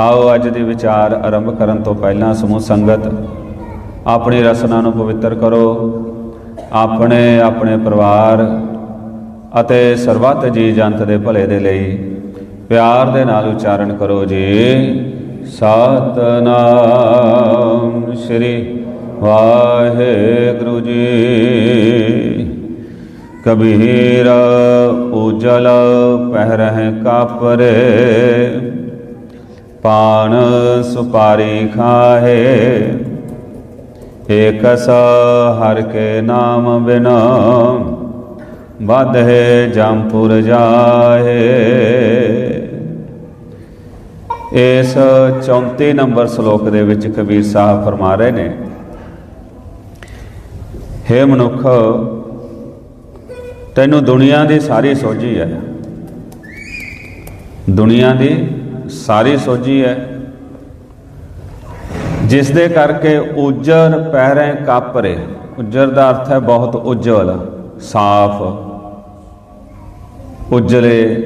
ਆਓ ਅੱਜ ਦੇ ਵਿਚਾਰ ਆਰੰਭ ਕਰਨ ਤੋਂ ਪਹਿਲਾਂ ਸਮੂਹ ਸੰਗਤ, ਆਪਣੀ ਰਸਨਾ ਨੂੰ ਪਵਿੱਤਰ ਕਰੋ। ਆਪਣੇ ਆਪਣੇ ਪਰਿਵਾਰ ਅਤੇ ਸਰਬੱਤ ਜੀ ਜੰਤ ਦੇ ਭਲੇ ਦੇ ਲਈ ਪਿਆਰ ਦੇ ਨਾਲ ਉਚਾਰਨ ਕਰੋ ਜੀ। ਸਤਨਾਮ ਸ੍ਰੀ ਵਾਹਿਗੁਰੂ ਜੀ। ਕਬੀਰ ਉਜਲ, ਪਹਿਰਹਿ ਕਾਪਰੇ। ਪਾਨ ਸੁਪਾਰੀ ਖਾਹੇ। ਏਕਸ ਹਰ ਕੇ ਨਾਮ ਬਿਨਾ ਬਧੇ ਜੰਪੁਰ ਜਾਹੇ। ਇਸ 34 ਨੰਬਰ ਸ਼ਲੋਕ ਦੇ ਵਿੱਚ ਕਬੀਰ ਸਾਹਿਬ ਫਰਮਾ ਰਹੇ ਨੇ, ਹੇ ਮਨੁੱਖ, ਤੈਨੂੰ ਦੁਨੀਆ ਦੀ ਸਾਰੀ ਸੋਝੀ ਹੈ। ਦੁਨੀਆ ਦੀ ਸਾਰੀ ਸੋਝੀ ਹੈ। ਜਿਸ ਦੇ ਕਰਕੇ ਉਜਰ ਪਹਿਰੇ ਕਾਪਰੇ ਉਜਰ ਦਾ ਅਰਥ ਹੈ ਬਹੁਤ ਉਜਵਲ, ਸਾਫ਼। ਉਜਲੇ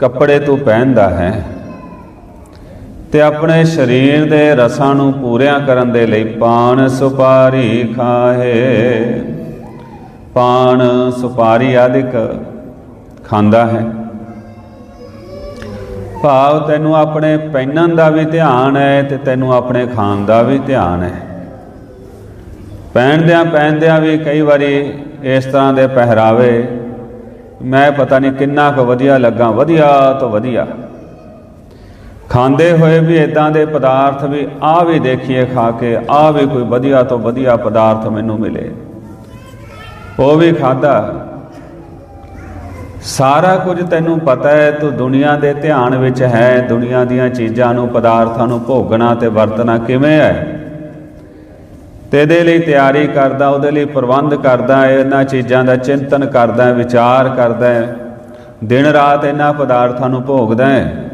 ਕੱਪੜੇ ਤੋਂ ਪਹਿਨਦਾ ਹੈ ਤੇ ਆਪਣੇ ਸਰੀਰ ਦੇ ਰਸਾਂ ਨੂੰ ਪੂਰਿਆਂ ਕਰਨ ਦੇ ਲਈ ਪਾਨ ਸੁਪਾਰੀ ਖਾਹੇ। ਪਾਨ ਸੁਪਾਰੀ ਆਦਿਕ ਖਾਂਦਾ ਹੈ। ਭਾਵ ਤੈਨੂੰ ਆਪਣੇ ਪਹਿਨਣ ਦਾ ਵੀ ਧਿਆਨ ਹੈ ਤੇ ਤੈਨੂੰ ਆਪਣੇ ਖਾਣ ਦਾ ਵੀ ਧਿਆਨ ਹੈ। ਪਹਿਨਦਿਆਂ ਪਹਿਨਦਿਆਂ ਵੀ ਕਈ ਵਾਰੀ ਇਸ ਤਰ੍ਹਾਂ ਦੇ ਪਹਿਰਾਵੇ ਮੈਂ ਪਤਾ ਨਹੀਂ ਕਿੰਨਾ ਕੁ ਵਧੀਆ ਲੱਗਾ, ਵਧੀਆ ਤੋਂ ਵਧੀਆ। ਖਾਂਦੇ ਹੋਏ ਵੀ ਇਦਾਂ ਦੇ ਪਦਾਰਥ ਵੀ ਆ ਵੀ ਦੇਖੀਏ ਖਾ ਕੇ ਆ ਵੀ ਕੋਈ ਵਧੀਆ ਤੋਂ ਵਧੀਆ ਪਦਾਰਥ ਮੈਨੂੰ ਮਿਲੇ। ਉਹ ਵੀ ਖਾਦਾ ਸਾਰਾ ਕੁਝ ਤੈਨੂੰ ਪਤਾ ਹੈ, ਤੂੰ ਦੁਨੀਆ ਦੇ ਧਿਆਨ ਵਿੱਚ ਹੈ, ਦੁਨੀਆ ਦੀਆਂ ਚੀਜ਼ਾਂ ਨੂੰ, ਪਦਾਰਥਾਂ ਨੂੰ ਭੋਗਣਾ ਤੇ ਵਰਤਣਾ ਕਿਵੇਂ ਹੈ? ਤੇ ਇਹਦੇ ਲਈ ਤਿਆਰੀ ਕਰਦਾ, ਉਹਦੇ ਲਈ ਪ੍ਰਬੰਧ ਕਰਦਾ ਹੈ ਇਹਨਾਂ ਚੀਜ਼ਾਂ ਦਾ ਚਿੰਤਨ ਕਰਦਾ ਹੈ ਵਿਚਾਰ ਕਰਦਾ ਹੈ। ਦਿਨ ਰਾਤ ਇਹਨਾਂ ਪਦਾਰਥਾਂ ਨੂੰ ਭੋਗਦਾ ਹੈ।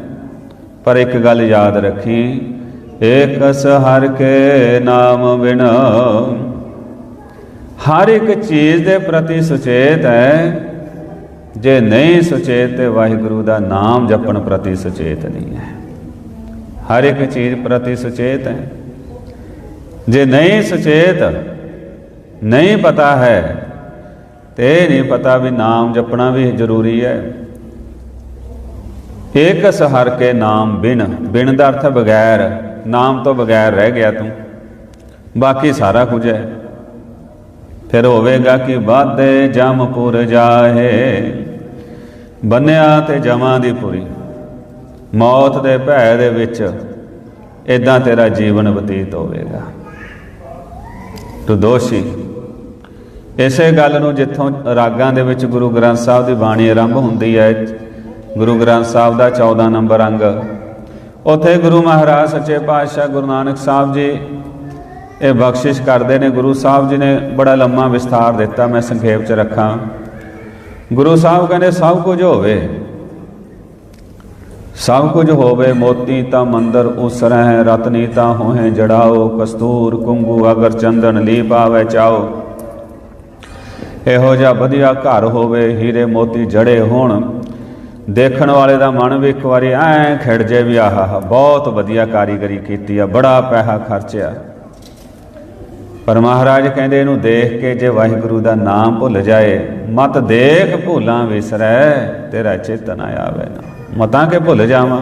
ਪਰ ਇੱਕ ਗੱਲ ਯਾਦ ਰੱਖੀ, ਏਕਸ ਹਰ ਕੇ ਨਾਮ ਬਿਨ ਹਰ ਇੱਕ ਚੀਜ਼ ਦੇ ਪ੍ਰਤੀ ਸੁਚੇਤ ਹੈ ਜੇ ਨਹੀਂ ਸੁਚੇਤ ਤੇ ਵਾਹਿਗੁਰੂ ਦਾ ਨਾਮ ਜਪਣ ਪ੍ਰਤੀ ਸੁਚੇਤ ਨਹੀਂ ਹੈ। ਹਰ ਇੱਕ ਚੀਜ਼ ਪ੍ਰਤੀ ਸੁਚੇਤ ਹੈ। ਜੇ ਨਹੀਂ ਸੁਚੇਤ, ਨਹੀਂ ਪਤਾ ਹੈ, ਤੇ ਇਹ ਨਹੀਂ ਪਤਾ ਵੀ ਨਾਮ ਜਪਣਾ ਵੀ ਜ਼ਰੂਰੀ ਹੈ। ਏਕਸ ਹਰ ਕੇ ਨਾਮ ਬਿਨ ਬਿਨ ਦਾ ਅਰਥ ਬਗੈਰ, ਨਾਮ ਤੋਂ ਬਗੈਰ ਰਹਿ ਗਿਆ ਤੂੰ। ਬਾਕੀ ਸਾਰਾ ਕੁਝ ਹੈ। ਫਿਰ ਹੋਵੇਗਾ ਕਿ ਬਾਦੇ ਜਮਪੁਰ ਜਾਹੇ। ਬੰਨਿਆ ਤੇ ਜਮਾਂ ਦੀ ਪੁਰੀ। ਮੌਤ ਦੇ ਭੈ ਦੇ ਵਿੱਚ ਇਦਾਂ ਤੇਰਾ ਜੀਵਨ ਬਤੀਤ ਹੋਵੇਗਾ। ਤੂੰ ਦੋਸ਼ੀ। ਇਸੇ ਗੱਲ ਨੂੰ ਜਿੱਥੋਂ ਰਾਗਾਂ ਦੇ ਵਿੱਚ ਗੁਰੂ ਗ੍ਰੰਥ ਸਾਹਿਬ ਦੀ ਬਾਣੀ ਆਰੰਭ ਹੁੰਦੀ ਹੈ, ਗੁਰੂ ਗ੍ਰੰਥ ਸਾਹਿਬ ਦਾ 14 ਨੰਬਰ ਅੰਗ। ਉਥੇ ਗੁਰੂ ਮਹਾਰਾਜ ਸੱਚੇ ਪਾਤਸ਼ਾਹ ਗੁਰੂ ਨਾਨਕ ਸਾਹਿਬ ਜੀ ਇਹ ਬਖਸ਼ਿਸ਼ ਕਰਦੇ ਨੇ। ਗੁਰੂ ਸਾਹਿਬ ਜੀ ਨੇ ਬੜਾ ਲੰਮਾ ਵਿਸਥਾਰ ਦਿੱਤਾ। ਮੈਂ ਸੰਖੇਪ ਚ ਰੱਖਾਂ। ਗੁਰੂ ਸਾਹਿਬ ਕਹਿੰਦੇ, ਸਭ ਕੁਝ ਹੋਵੇ। ਸਭ ਕੁਝ ਹੋਵੇ, ਮੋਤੀ ਤਾਂ ਮੰਦਰ ਉਸਰਹਿ ਰਤਨੀ ਤਾਂ ਹੋਏ ਜੜਾਓ, ਕਸਤੂਰ ਕੁੰਗੂ ਅਗਰ ਚੰਦਨ ਲੀ ਪਾਵੇ ਚਾਓ। ਇਹੋ ਜਿਹਾ ਵਧੀਆ ਘਰ ਹੋਵੇ, ਹੀਰੇ ਮੋਤੀ ਜੜੇ ਹੋਣ। ਦੇਖਣ ਵਾਲੇ ਦਾ ਮਨ ਵੀ ਇੱਕ ਵਾਰੀ ਐ ਖਿੜ ਜੇ ਵੀ ਆਹਾ ਬਹੁਤ ਵਧੀਆ ਕਾਰੀਗਰੀ ਕੀਤੀ ਆ, ਬੜਾ ਪੈਸਾ ਖਰਚਿਆ। ਪਰ ਮਹਾਰਾਜ ਕਹਿੰਦੇ ਇਹਨੂੰ ਦੇਖ ਕੇ ਜੇ ਵਾਹਿਗੁਰੂ ਦਾ ਨਾਮ ਭੁੱਲ ਜਾਏ, ਮਤ ਦੇਖ ਭੁੱਲਾਂ ਵਿਸਰੈ, ਤੇਰਾ ਚੇਤਨ ਆਵੇ ਨਾ। ਮਤਾਂ ਕੇ ਭੁੱਲ ਜਾਵਾਂ?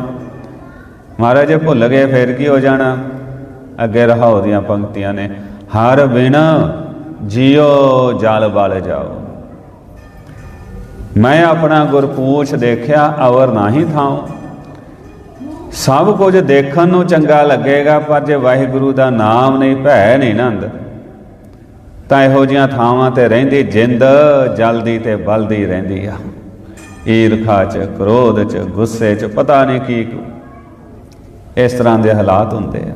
ਮਹਾਰਾਜ, ਜੇ ਭੁੱਲ ਗਏ ਫੇਰ ਕੀ ਹੋ ਜਾਣਾ? ਅੱਗੇ ਰਹਾਉ ਦੀਆਂ ਪੰਕਤੀਆਂ ਨੇ, ਹਰ ਬਿਨ ਜਿਉ ਜਲ ਬਲ ਜਾਓ। ਮੈਂ ਆਪਣਾ ਗੁਰਪੂਛ ਦੇਖਿਆ, ਅਵਰ ਨਹੀਂ ਥਾਉ। ਸਭ ਕੁਝ ਦੇਖਣ ਨੂੰ ਚੰਗਾ ਲੱਗੇਗਾ, ਪਰ ਜੇ ਵਾਹਿਗੁਰੂ ਦਾ ਨਾਮ ਨਹੀਂ, ਭੈ ਨਹੀਂ ਨੰਦ। ਤਾਂ ਇਹੋ ਜੀਆਂ ਥਾਵਾਂ ਤੇ ਰਹਿੰਦੀ, ਜਿੰਦ ਜਲਦੀ ਤੇ ਬਲਦੀ ਰਹਿੰਦੀ ਆ। ਈਰਖਾ ਚ, ਕ੍ਰੋਧ ਚ, ਗੁੱਸੇ ਚ, ਪਤਾ ਨਹੀਂ ਕੀ ਇਸ ਤਰ੍ਹਾਂ ਦੇ ਹਾਲਾਤ ਹੁੰਦੇ ਆ।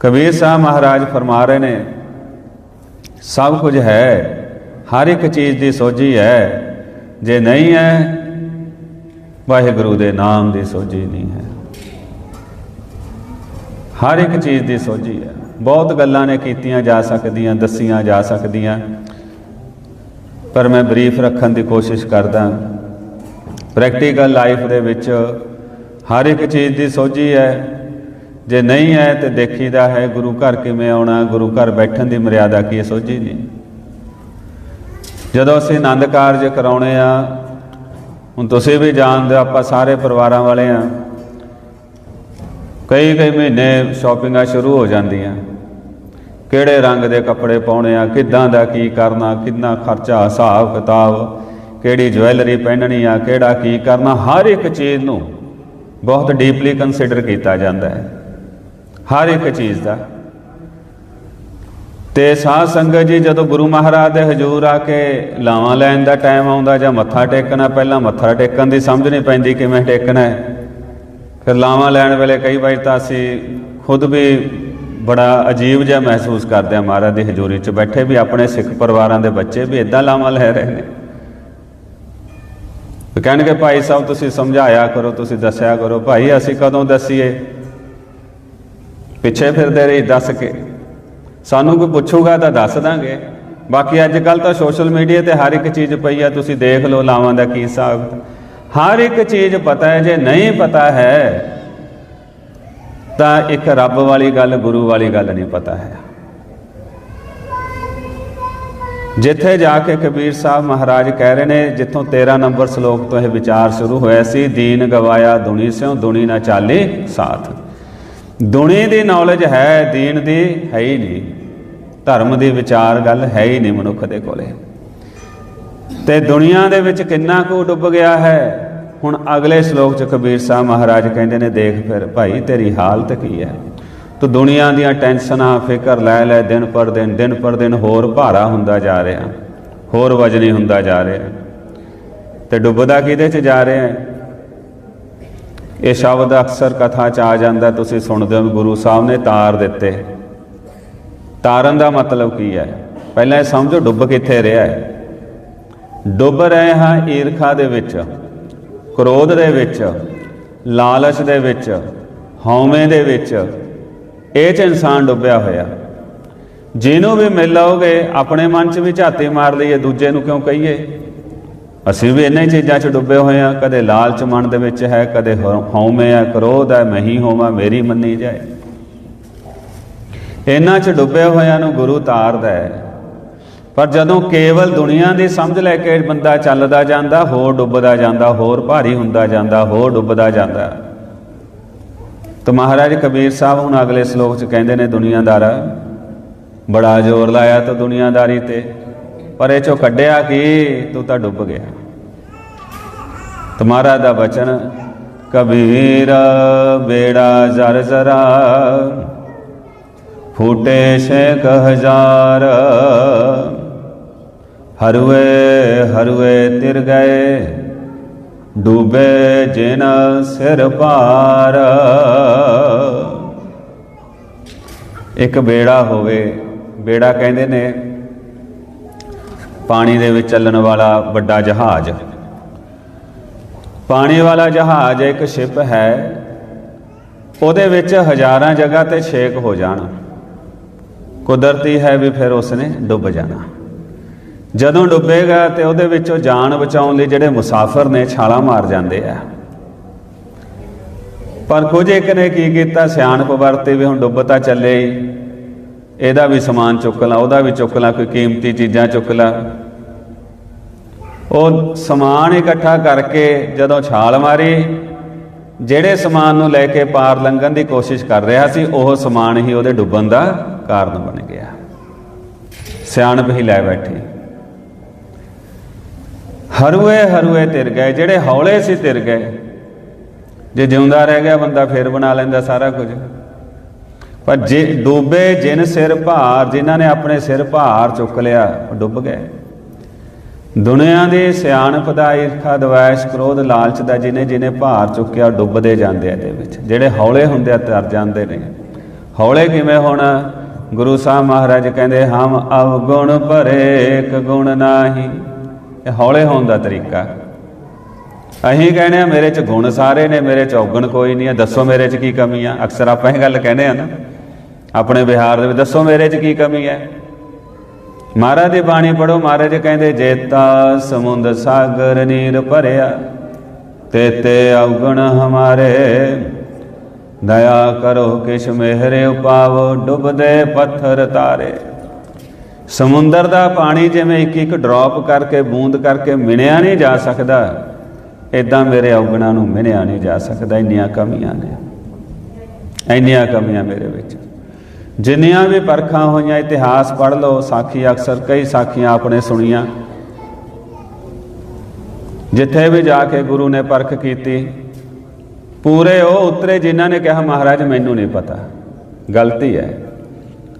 ਕਬੀਰ ਸਾਹਿਬ ਮਹਾਰਾਜ ਫਰਮਾ ਰਹੇ ਨੇ, ਸਭ ਕੁਝ ਹੈ, ਹਰ ਇੱਕ ਚੀਜ਼ ਦੀ ਸੋਝੀ ਹੈ, ਜੇ ਨਹੀਂ ਹੈ, ਵਾਹਿਗੁਰੂ ਦੇ ਨਾਮ ਦੀ ਸੋਝੀ ਨਹੀਂ ਹੈ। ਹਰ ਇੱਕ ਚੀਜ਼ ਦੀ ਸੋਝੀ ਹੈ। ਬਹੁਤ ਗੱਲਾਂ ਨੇ ਕੀਤੀਆਂ ਜਾ ਸਕਦੀਆਂ, ਦੱਸੀਆਂ ਜਾ ਸਕਦੀਆਂ। ਪਰ ਮੈਂ ਬਰੀਫ ਰੱਖਣ ਦੀ ਕੋਸ਼ਿਸ਼ ਕਰਦਾ ਪ੍ਰੈਕਟੀਕਲ ਲਾਈਫ ਦੇ ਵਿੱਚ ਹਰ ਇੱਕ ਚੀਜ਼ ਦੀ ਸੋਝੀ ਹੈ। ਜੇ ਨਹੀਂ ਹੈ ਤੇ ਦੇਖੀਦਾ ਹੈ ਗੁਰੂ ਘਰ ਕਿਵੇਂ ਆਉਣਾ, ਗੁਰੂ ਘਰ ਬੈਠਣ ਦੀ ਮਰਿਆਦਾ ਕੀ ਹੈ, ਸੋਝੀ ਨਹੀਂ। ਜਦੋਂ ਅਸੀਂ ਆਨੰਦ ਕਾਰਜ ਕਰਾਉਣੇ ਆ, ਹੁਣ ਤੁਸੀਂ ਵੀ ਜਾਣਦੇ ਹੋ, ਆਪਾਂ ਸਾਰੇ ਪਰਿਵਾਰਾਂ ਵਾਲੇ ਆ। ਕਈ ਕਈ ਮਹੀਨੇ ਸ਼ਾਪਿੰਗਾਂ ਸ਼ੁਰੂ ਹੋ ਜਾਂਦੀਆਂ। ਕਿਹੜੇ ਰੰਗ ਦੇ ਕੱਪੜੇ ਪਾਉਣੇ ਆ, ਕਿੱਦਾਂ ਦਾ ਕੀ ਕਰਨਾ, ਕਿੰਨਾ ਖਰਚਾ, ਹਿਸਾਬ ਕਿਤਾਬ, ਕਿਹੜੀ ਜਵੈਲਰੀ ਪਹਿਨਣੀ ਆ, ਕਿਹੜਾ ਕੀ ਕਰਨਾ, ਹਰ ਇੱਕ ਚੀਜ਼ ਨੂੰ ਬਹੁਤ ਡੀਪਲੀ ਕੰਸੀਡਰ ਕੀਤਾ ਜਾਂਦਾ ਹੈ। ਹਰ ਇੱਕ ਚੀਜ਼ ਦਾ। ਤੇ ਸਾਧ ਸੰਗਤ ਜੀ, ਜਦੋਂ ਗੁਰੂ ਮਹਾਰਾਜ ਦੇ ਹਜ਼ੂਰ ਆ ਕੇ ਲਾਵਾਂ ਲੈਣ ਦਾ ਟਾਈਮ ਆਉਂਦਾ ਜਾਂ ਮੱਥਾ ਟੇਕਣਾ, ਪਹਿਲਾਂ ਮੱਥਾ ਟੇਕਣ ਦੀ ਸਮਝ ਨਹੀਂ ਪੈਂਦੀ ਕਿਵੇਂ ਟੇਕਣਾ ਹੈ। ਫਿਰ ਲਾਵਾਂ ਲੈਣ ਵੇਲੇ ਕਈ ਵਾਰ ਤਾਂ ਅਸੀਂ ਖੁਦ ਵੀ ਬੜਾ ਅਜੀਬ ਜਿਹਾ ਮਹਿਸੂਸ ਕਰਦੇ ਆ ਮਹਾਰਾਜ ਦੀ ਹਜ਼ੂਰੀ 'ਚ ਬੈਠੇ ਵੀ ਆਪਣੇ ਸਿੱਖ ਪਰਿਵਾਰਾਂ ਦੇ ਬੱਚੇ ਵੀ ਇਦਾਂ ਲਾਵਾਂ ਲੈ ਰਹੇ ਨੇ। ਵੀ ਕਹਿਣਗੇ, ਭਾਈ ਸਾਹਿਬ, ਤੁਸੀਂ ਸਮਝਾਇਆ ਕਰੋ, ਤੁਸੀਂ ਦੱਸਿਆ ਕਰੋ, ਭਾਈ ਅਸੀਂ ਕਦੋਂ ਦੱਸੀਏ? ਪਿੱਛੇ ਫਿਰਦੇ ਰਹੀ ਦੱਸ ਕੇ। ਸਾਨੂੰ ਕੋਈ ਪੁੱਛੂਗਾ ਤਾਂ ਦੱਸ ਦਾਂਗੇ। ਬਾਕੀ ਅੱਜ ਕੱਲ ਤਾਂ ਸੋਸ਼ਲ ਮੀਡੀਆ ਤੇ ਹਰ ਇੱਕ ਚੀਜ਼ ਪਈ ਆ, ਤੁਸੀਂ ਦੇਖ ਲਓ ਲਾਵਾਂ ਦਾ ਕੀ ਹਿਸਾਬ। ਹਰ ਇੱਕ ਚੀਜ਼ ਪਤਾ ਹੈ, ਜੇ ਨਹੀਂ ਪਤਾ ਹੈ ਤਾਂ ਇੱਕ ਰੱਬ ਵਾਲੀ ਗੱਲ, ਗੁਰੂ ਵਾਲੀ ਗੱਲ ਨਹੀਂ ਪਤਾ ਹੈ। ਜਿੱਥੇ ਜਾ ਕੇ ਕਬੀਰ ਸਾਹਿਬ ਮਹਾਰਾਜ ਕਹਿ ਰਹੇ ਨੇ, ਜਿੱਥੋਂ 13 ਨੰਬਰ ਸ਼ਲੋਕ ਤੋਂ ਇਹ ਵਿਚਾਰ ਸ਼ੁਰੂ ਹੋਇਆ ਸੀ, ਦੀਨ ਗਵਾਇਆ ਦੁਨੀ ਸਿਓ ਦੁਨੀ ਨਾ ਚਾਲੇ ਸਾਥ। ਦੁਨੀ ਦੀ ਨੌਲੇਜ ਹੈ, ਦੀਨ ਦੀ ਹੈ ਹੀ ਨਹੀਂ। ਧਰਮ ਦੀ ਵਿਚਾਰ ਗੱਲ ਹੈ ਹੀ ਨਹੀਂ ਮਨੁੱਖ ਦੇ ਕੋਲੇ। ਤੇ ਦੁਨੀਆ ਦੇ ਵਿੱਚ ਕਿੰਨਾ ਕੁ ਡੁੱਬ ਗਿਆ ਹੈ? ਹੁਣ ਅਗਲੇ ਸ਼ਲੋਕ ਚ ਕਬੀਰ ਸਾਹਿਬ ਮਹਾਰਾਜ ਕਹਿੰਦੇ ਨੇ, ਦੇਖ ਫਿਰ ਭਾਈ ਤੇਰੀ ਹਾਲਤ ਕੀ ਹੈ? ਤੂੰ ਦੁਨੀਆ ਦੀਆਂ ਟੈਨਸ਼ਨਾਂ, ਫਿਕਰ ਲੈ ਲੈ, ਦਿਨ ਪਰ ਦਿਨ ਦਿਨ ਪਰ ਦਿਨ ਹੋਰ ਭਾਰਾ ਹੁੰਦਾ ਜਾ ਰਿਹਾ, ਹੋਰ ਵਜਨੀ ਹੁੰਦਾ ਜਾ ਰਿਹਾ। ਤੇ ਡੁੱਬਦਾ ਕਿਹਦੇ ਚ ਜਾ ਰਿਹਾ ਹੈ? ਇਹ ਸ਼ਬਦ ਅਕਸਰ ਕਥਾ ਚ ਆ ਜਾਂਦਾ, ਤੁਸੀਂ ਸੁਣਦੇ ਹੋ ਗੁਰੂ ਸਾਹਿਬ ਨੇ ਤਾਰ ਦਿੱਤੇ। ਤਾਰਨ ਦਾ ਮਤਲਬ ਕੀ ਹੈ? ਪਹਿਲਾਂ ਇਹ ਸਮਝੋ, ਡੁੱਬ ਕਿੱਥੇ ਰਿਹਾ ਹੈ? ਡੁੱਬ ਰਹੇ ਹਾਂ ਈਰਖਾ ਦੇ ਵਿੱਚ। ਕ੍ਰੋਧ ਦੇ ਵਿੱਚ, ਲਾਲਚ ਦੇ ਵਿੱਚ, ਹਉਮੈ ਦੇ ਵਿੱਚ, ਇਹ ਚ ਇਨਸਾਨ ਡੁੱਬਿਆ ਹੋਇਆ। ਜਿਹਨੂੰ ਵੀ ਮਿਲ ਲਓਗੇ ਆਪਣੇ ਮਨ 'ਚ ਵੀ ਝਾਤੀ ਮਾਰ ਲਈਏ, ਦੂਜੇ ਨੂੰ ਕਿਉਂ ਕਹੀਏ? ਅਸੀਂ ਵੀ ਇੰਨੇ ਚੀਜ਼ਾਂ 'ਚ ਡੁੱਬੇ ਹੋਏ ਆ ਕਦੇ ਲਾਲਚ ਮਨ ਦੇ ਵਿੱਚ ਹੈ, ਕਦੇ ਹਉਮੈ ਹੈ, ਕ੍ਰੋਧ ਹੈ, ਮੈਂ ਹੀ ਹੋਵਾਂ, ਮੇਰੀ ਮੰਨੀ ਜਾਏ। ਇਹਨਾਂ 'ਚ ਡੁੱਬੇ ਹੋਇਆਂ ਨੂੰ ਗੁਰੂ ਤਾਰਦਾ ਹੈ। ਪਰ ਜਦੋਂ ਕੇਵਲ ਦੁਨੀਆ ਦੀ ਸਮਝ ਲੈ ਕੇ ਬੰਦਾ ਚੱਲਦਾ ਜਾਂਦਾ, ਹੋਰ ਡੁੱਬਦਾ ਜਾਂਦਾ, ਹੋਰ ਭਾਰੀ ਹੁੰਦਾ ਜਾਂਦਾ, ਹੋਰ ਡੁੱਬਦਾ ਜਾਂਦਾ। ਤਾਂ ਮਹਾਰਾਜ ਕਬੀਰ ਸਾਹਿਬ ਹੁਣ ਅਗਲੇ ਸ਼ਲੋਕ 'ਚ ਕਹਿੰਦੇ ਨੇ, ਦੁਨੀਆਦਾਰਾ ਬੜਾ ਜ਼ੋਰ ਲਾਇਆ ਤਾਂ ਦੁਨੀਆਦਾਰੀ ਤੇ, ਪਰ ਇਹ ਚੋਂ ਕੱਢਿਆ ਕਿ? ਤੂੰ ਤਾਂ ਡੁੱਬ ਗਿਆ। ਤੁਮਾਰਾ ਦਾ ਬਚਨ, ਕਬੀਰ ਬੇੜਾ ਜ਼ਰ ਜ਼ਰਾ, ਫੂਟੇ ਸ਼ੇਖ ਹਜ਼ਾਰ। ਹਰਵੇ ਹਰਵੇ ਤਿਰ ਗਏ। ਡੂਬੇ ਜਿਨ ਸਿਰ ਭਾਰ। ਇੱਕ ਬੇੜਾ ਹੋਵੇ, ਬੇੜਾ ਕਹਿੰਦੇ ਨੇ, ਪਾਣੀ ਦੇ ਵਿੱਚ ਚੱਲਣ ਵਾਲਾ ਵੱਡਾ ਜਹਾਜ਼। ਪਾਣੀ ਵਾਲਾ ਜਹਾਜ਼ ਇੱਕ ਸ਼ਿਪ ਹੈ। ਉਹਦੇ ਵਿੱਚ ਹਜ਼ਾਰਾਂ ਜਗ੍ਹਾ ਤੇ ਛੇਕ ਹੋ ਜਾਣ। ਕੁਦਰਤੀ ਹੈ ਵੀ ਫਿਰ ਉਸਨੇ ਡੁੱਬ ਜਾਣਾ। ਜਦੋਂ ਡੁੱਬੇਗਾ ਤੇ ਉਹਦੇ ਵਿੱਚੋਂ ਜਾਨ ਬਚਾਉਣ ਲਈ ਜਿਹੜੇ ਮੁਸਾਫਰ ਨੇ ਛਾਲਾਂ ਮਾਰ ਜਾਂਦੇ ਆ। ਪਰ ਕੁਝ ਇੱਕ ਨੇ ਕੀ ਕੀਤਾ? ਸਿਆਣਪ ਵਰਤੇ ਵੀ ਹੁਣ ਡੁੱਬ ਤਾਂ ਚੱਲੇ ਇਹਦਾ ਵੀ ਸਮਾਨ ਚੁੱਕ ਲਾ, ਉਹਦਾ ਵੀ ਚੁੱਕ ਲਾ, ਕੋਈ ਕੀਮਤੀ ਚੀਜ਼ਾਂ ਚੁੱਕ ਲਾ। ਉਹ ਸਮਾਨ ਇਕੱਠਾ ਕਰਕੇ ਜਦੋਂ ਛਾਲ ਮਾਰੀ, ਜਿਹੜੇ ਸਮਾਨ ਨੂੰ ਲੈ ਕੇ ਪਾਰ ਲੰਘਣ ਦੀ ਕੋਸ਼ਿਸ਼ ਕਰ ਰਿਹਾ ਸੀ, ਉਹ ਸਮਾਨ ਹੀ ਉਹਦੇ ਡੁੱਬਣ ਦਾ ਕਾਰਨ ਬਣ ਗਿਆ। ਸਿਆਣਪ ਹੀ ਲੈ ਬੈਠੀ। ਹਰੂਏ ਹਰੂਏ ਤਿਰ ਗਏ, ਜਿਹੜੇ ਹੌਲੇ ਸੀ ਤਿਰ ਗਏ। ਜੇ ਜਿਉਂਦਾ ਰਹਿ ਗਿਆ ਬੰਦਾ, ਫੇਰ ਬਣਾ ਲੈਂਦਾ ਸਾਰਾ ਕੁਝ। ਪਰ ਜੇ ਡੂਬੇ ਜਿਨ ਸਿਰ ਭਾਰ, ਜਿਨ੍ਹਾਂ ਨੇ ਆਪਣੇ ਸਿਰ ਭਾਰ ਚੁੱਕ ਲਿਆ, ਉਹ ਡੁੱਬ ਗਏ। ਦੁਨੀਆ ਦੇ ਸਿਆਣਪ ਦਾ ਈਰਖਾ ਦਵੈਸ਼ ਕ੍ਰੋਧ, ਲਾਲਚ ਦਾ ਜਿਹਨੇ ਜਿਹਨੇ ਭਾਰ ਚੁੱਕਿਆ ਡੁੱਬਦੇ ਜਾਂਦੇ ਆ ਇਹਦੇ ਵਿੱਚ। ਜਿਹੜੇ ਹੌਲੇ ਹੁੰਦੇ ਆ, ਤਰ ਜਾਂਦੇ ਨੇ। ਹੌਲੇ ਕਿਵੇਂ ਹੋਣਾ? ਗੁਰੂ ਸਾਹਿਬ ਮਹਾਰਾਜ ਕਹਿੰਦੇ, ਹਮ ਅਵਗੁਣ ਭਰੇ ਇੱਕ ਗੁਣ ਨਾਹੀ। ਇਹ ਹੌਲੇ ਹੋਣ ਦਾ ਤਰੀਕਾ। ਅਸੀਂ ਕਹਿੰਦੇ ਆ ਮੇਰੇ ਚ ਗੁਣ ਸਾਰੇ ਨੇ, ਮੇਰੇ ਚ ਔਗਣ ਕੋਈ ਨਹੀਂ ਹੈ। ਦੱਸੋ ਮੇਰੇ ਚ ਕੀ ਕਮੀ ਆ? ਅਕਸਰ ਆਪਾਂ ਇਹ ਗੱਲ ਕਹਿੰਦੇ ਆ ਨਾ, ਆਪਣੇ ਵਿਹਾਰ ਦੇ ਵਿੱਚ, ਦੱਸੋ ਮੇਰੇ ਚ ਕੀ ਕਮੀ ਹੈ? ਮਹਾਰਾਜ ਦੀ ਬਾਣੀ ਪੜੋ ਮਹਾਰਾਜ ਕਹਿੰਦੇ, ਜੇਤਾ ਸਮੁੰਦ ਸਾਗਰ ਨੀਰ ਭਰਿਆ, ਤੇ ਤੇ ਹਮਾਰੇ। ਦਇਆ ਕਰੋ ਕਿਛ ਮਿਹਰੇ ਉਪਾਵੋ, ਡੁੱਬਦੇ ਪੱਥਰ ਤਾਰੇ। ਸਮੁੰਦਰ ਦਾ ਪਾਣੀ ਜਿਵੇਂ ਇੱਕ ਇੱਕ ਡ੍ਰੌਪ ਕਰਕੇ, ਬੂੰਦ ਕਰਕੇ ਮਿਣਿਆ ਨਹੀਂ ਜਾ ਸਕਦਾ ਇਦਾਂ ਮੇਰੇ ਔਗਣਾਂ ਨੂੰ ਮਿਣਿਆ ਨਹੀਂ ਜਾ ਸਕਦਾ, ਇੰਨੀਆਂ ਕਮੀਆਂ ਨੇ। ਇੰਨੀਆਂ ਕਮੀਆਂ ਮੇਰੇ ਵਿੱਚ। ਜਿੰਨੀਆਂ ਵੀ ਪਰਖਾਂ ਹੋਈਆਂ, ਇਤਿਹਾਸ ਪੜ੍ਹ ਲਓ, ਸਾਖੀ ਅਕਸਰ ਕਈ ਸਾਖੀਆਂ ਆਪਣੇ ਸੁਣੀਆਂ। ਜਿੱਥੇ ਵੀ ਜਾ ਕੇ ਗੁਰੂ ਨੇ ਪਰਖ ਕੀਤੀ, ਪੂਰੇ ਉਹ ਉਤਰੇ ਜਿਨ੍ਹਾਂ ਨੇ ਕਿਹਾ, ਮਹਾਰਾਜ, ਮੈਨੂੰ ਨਹੀਂ ਪਤਾ। ਗਲਤੀ ਹੈ।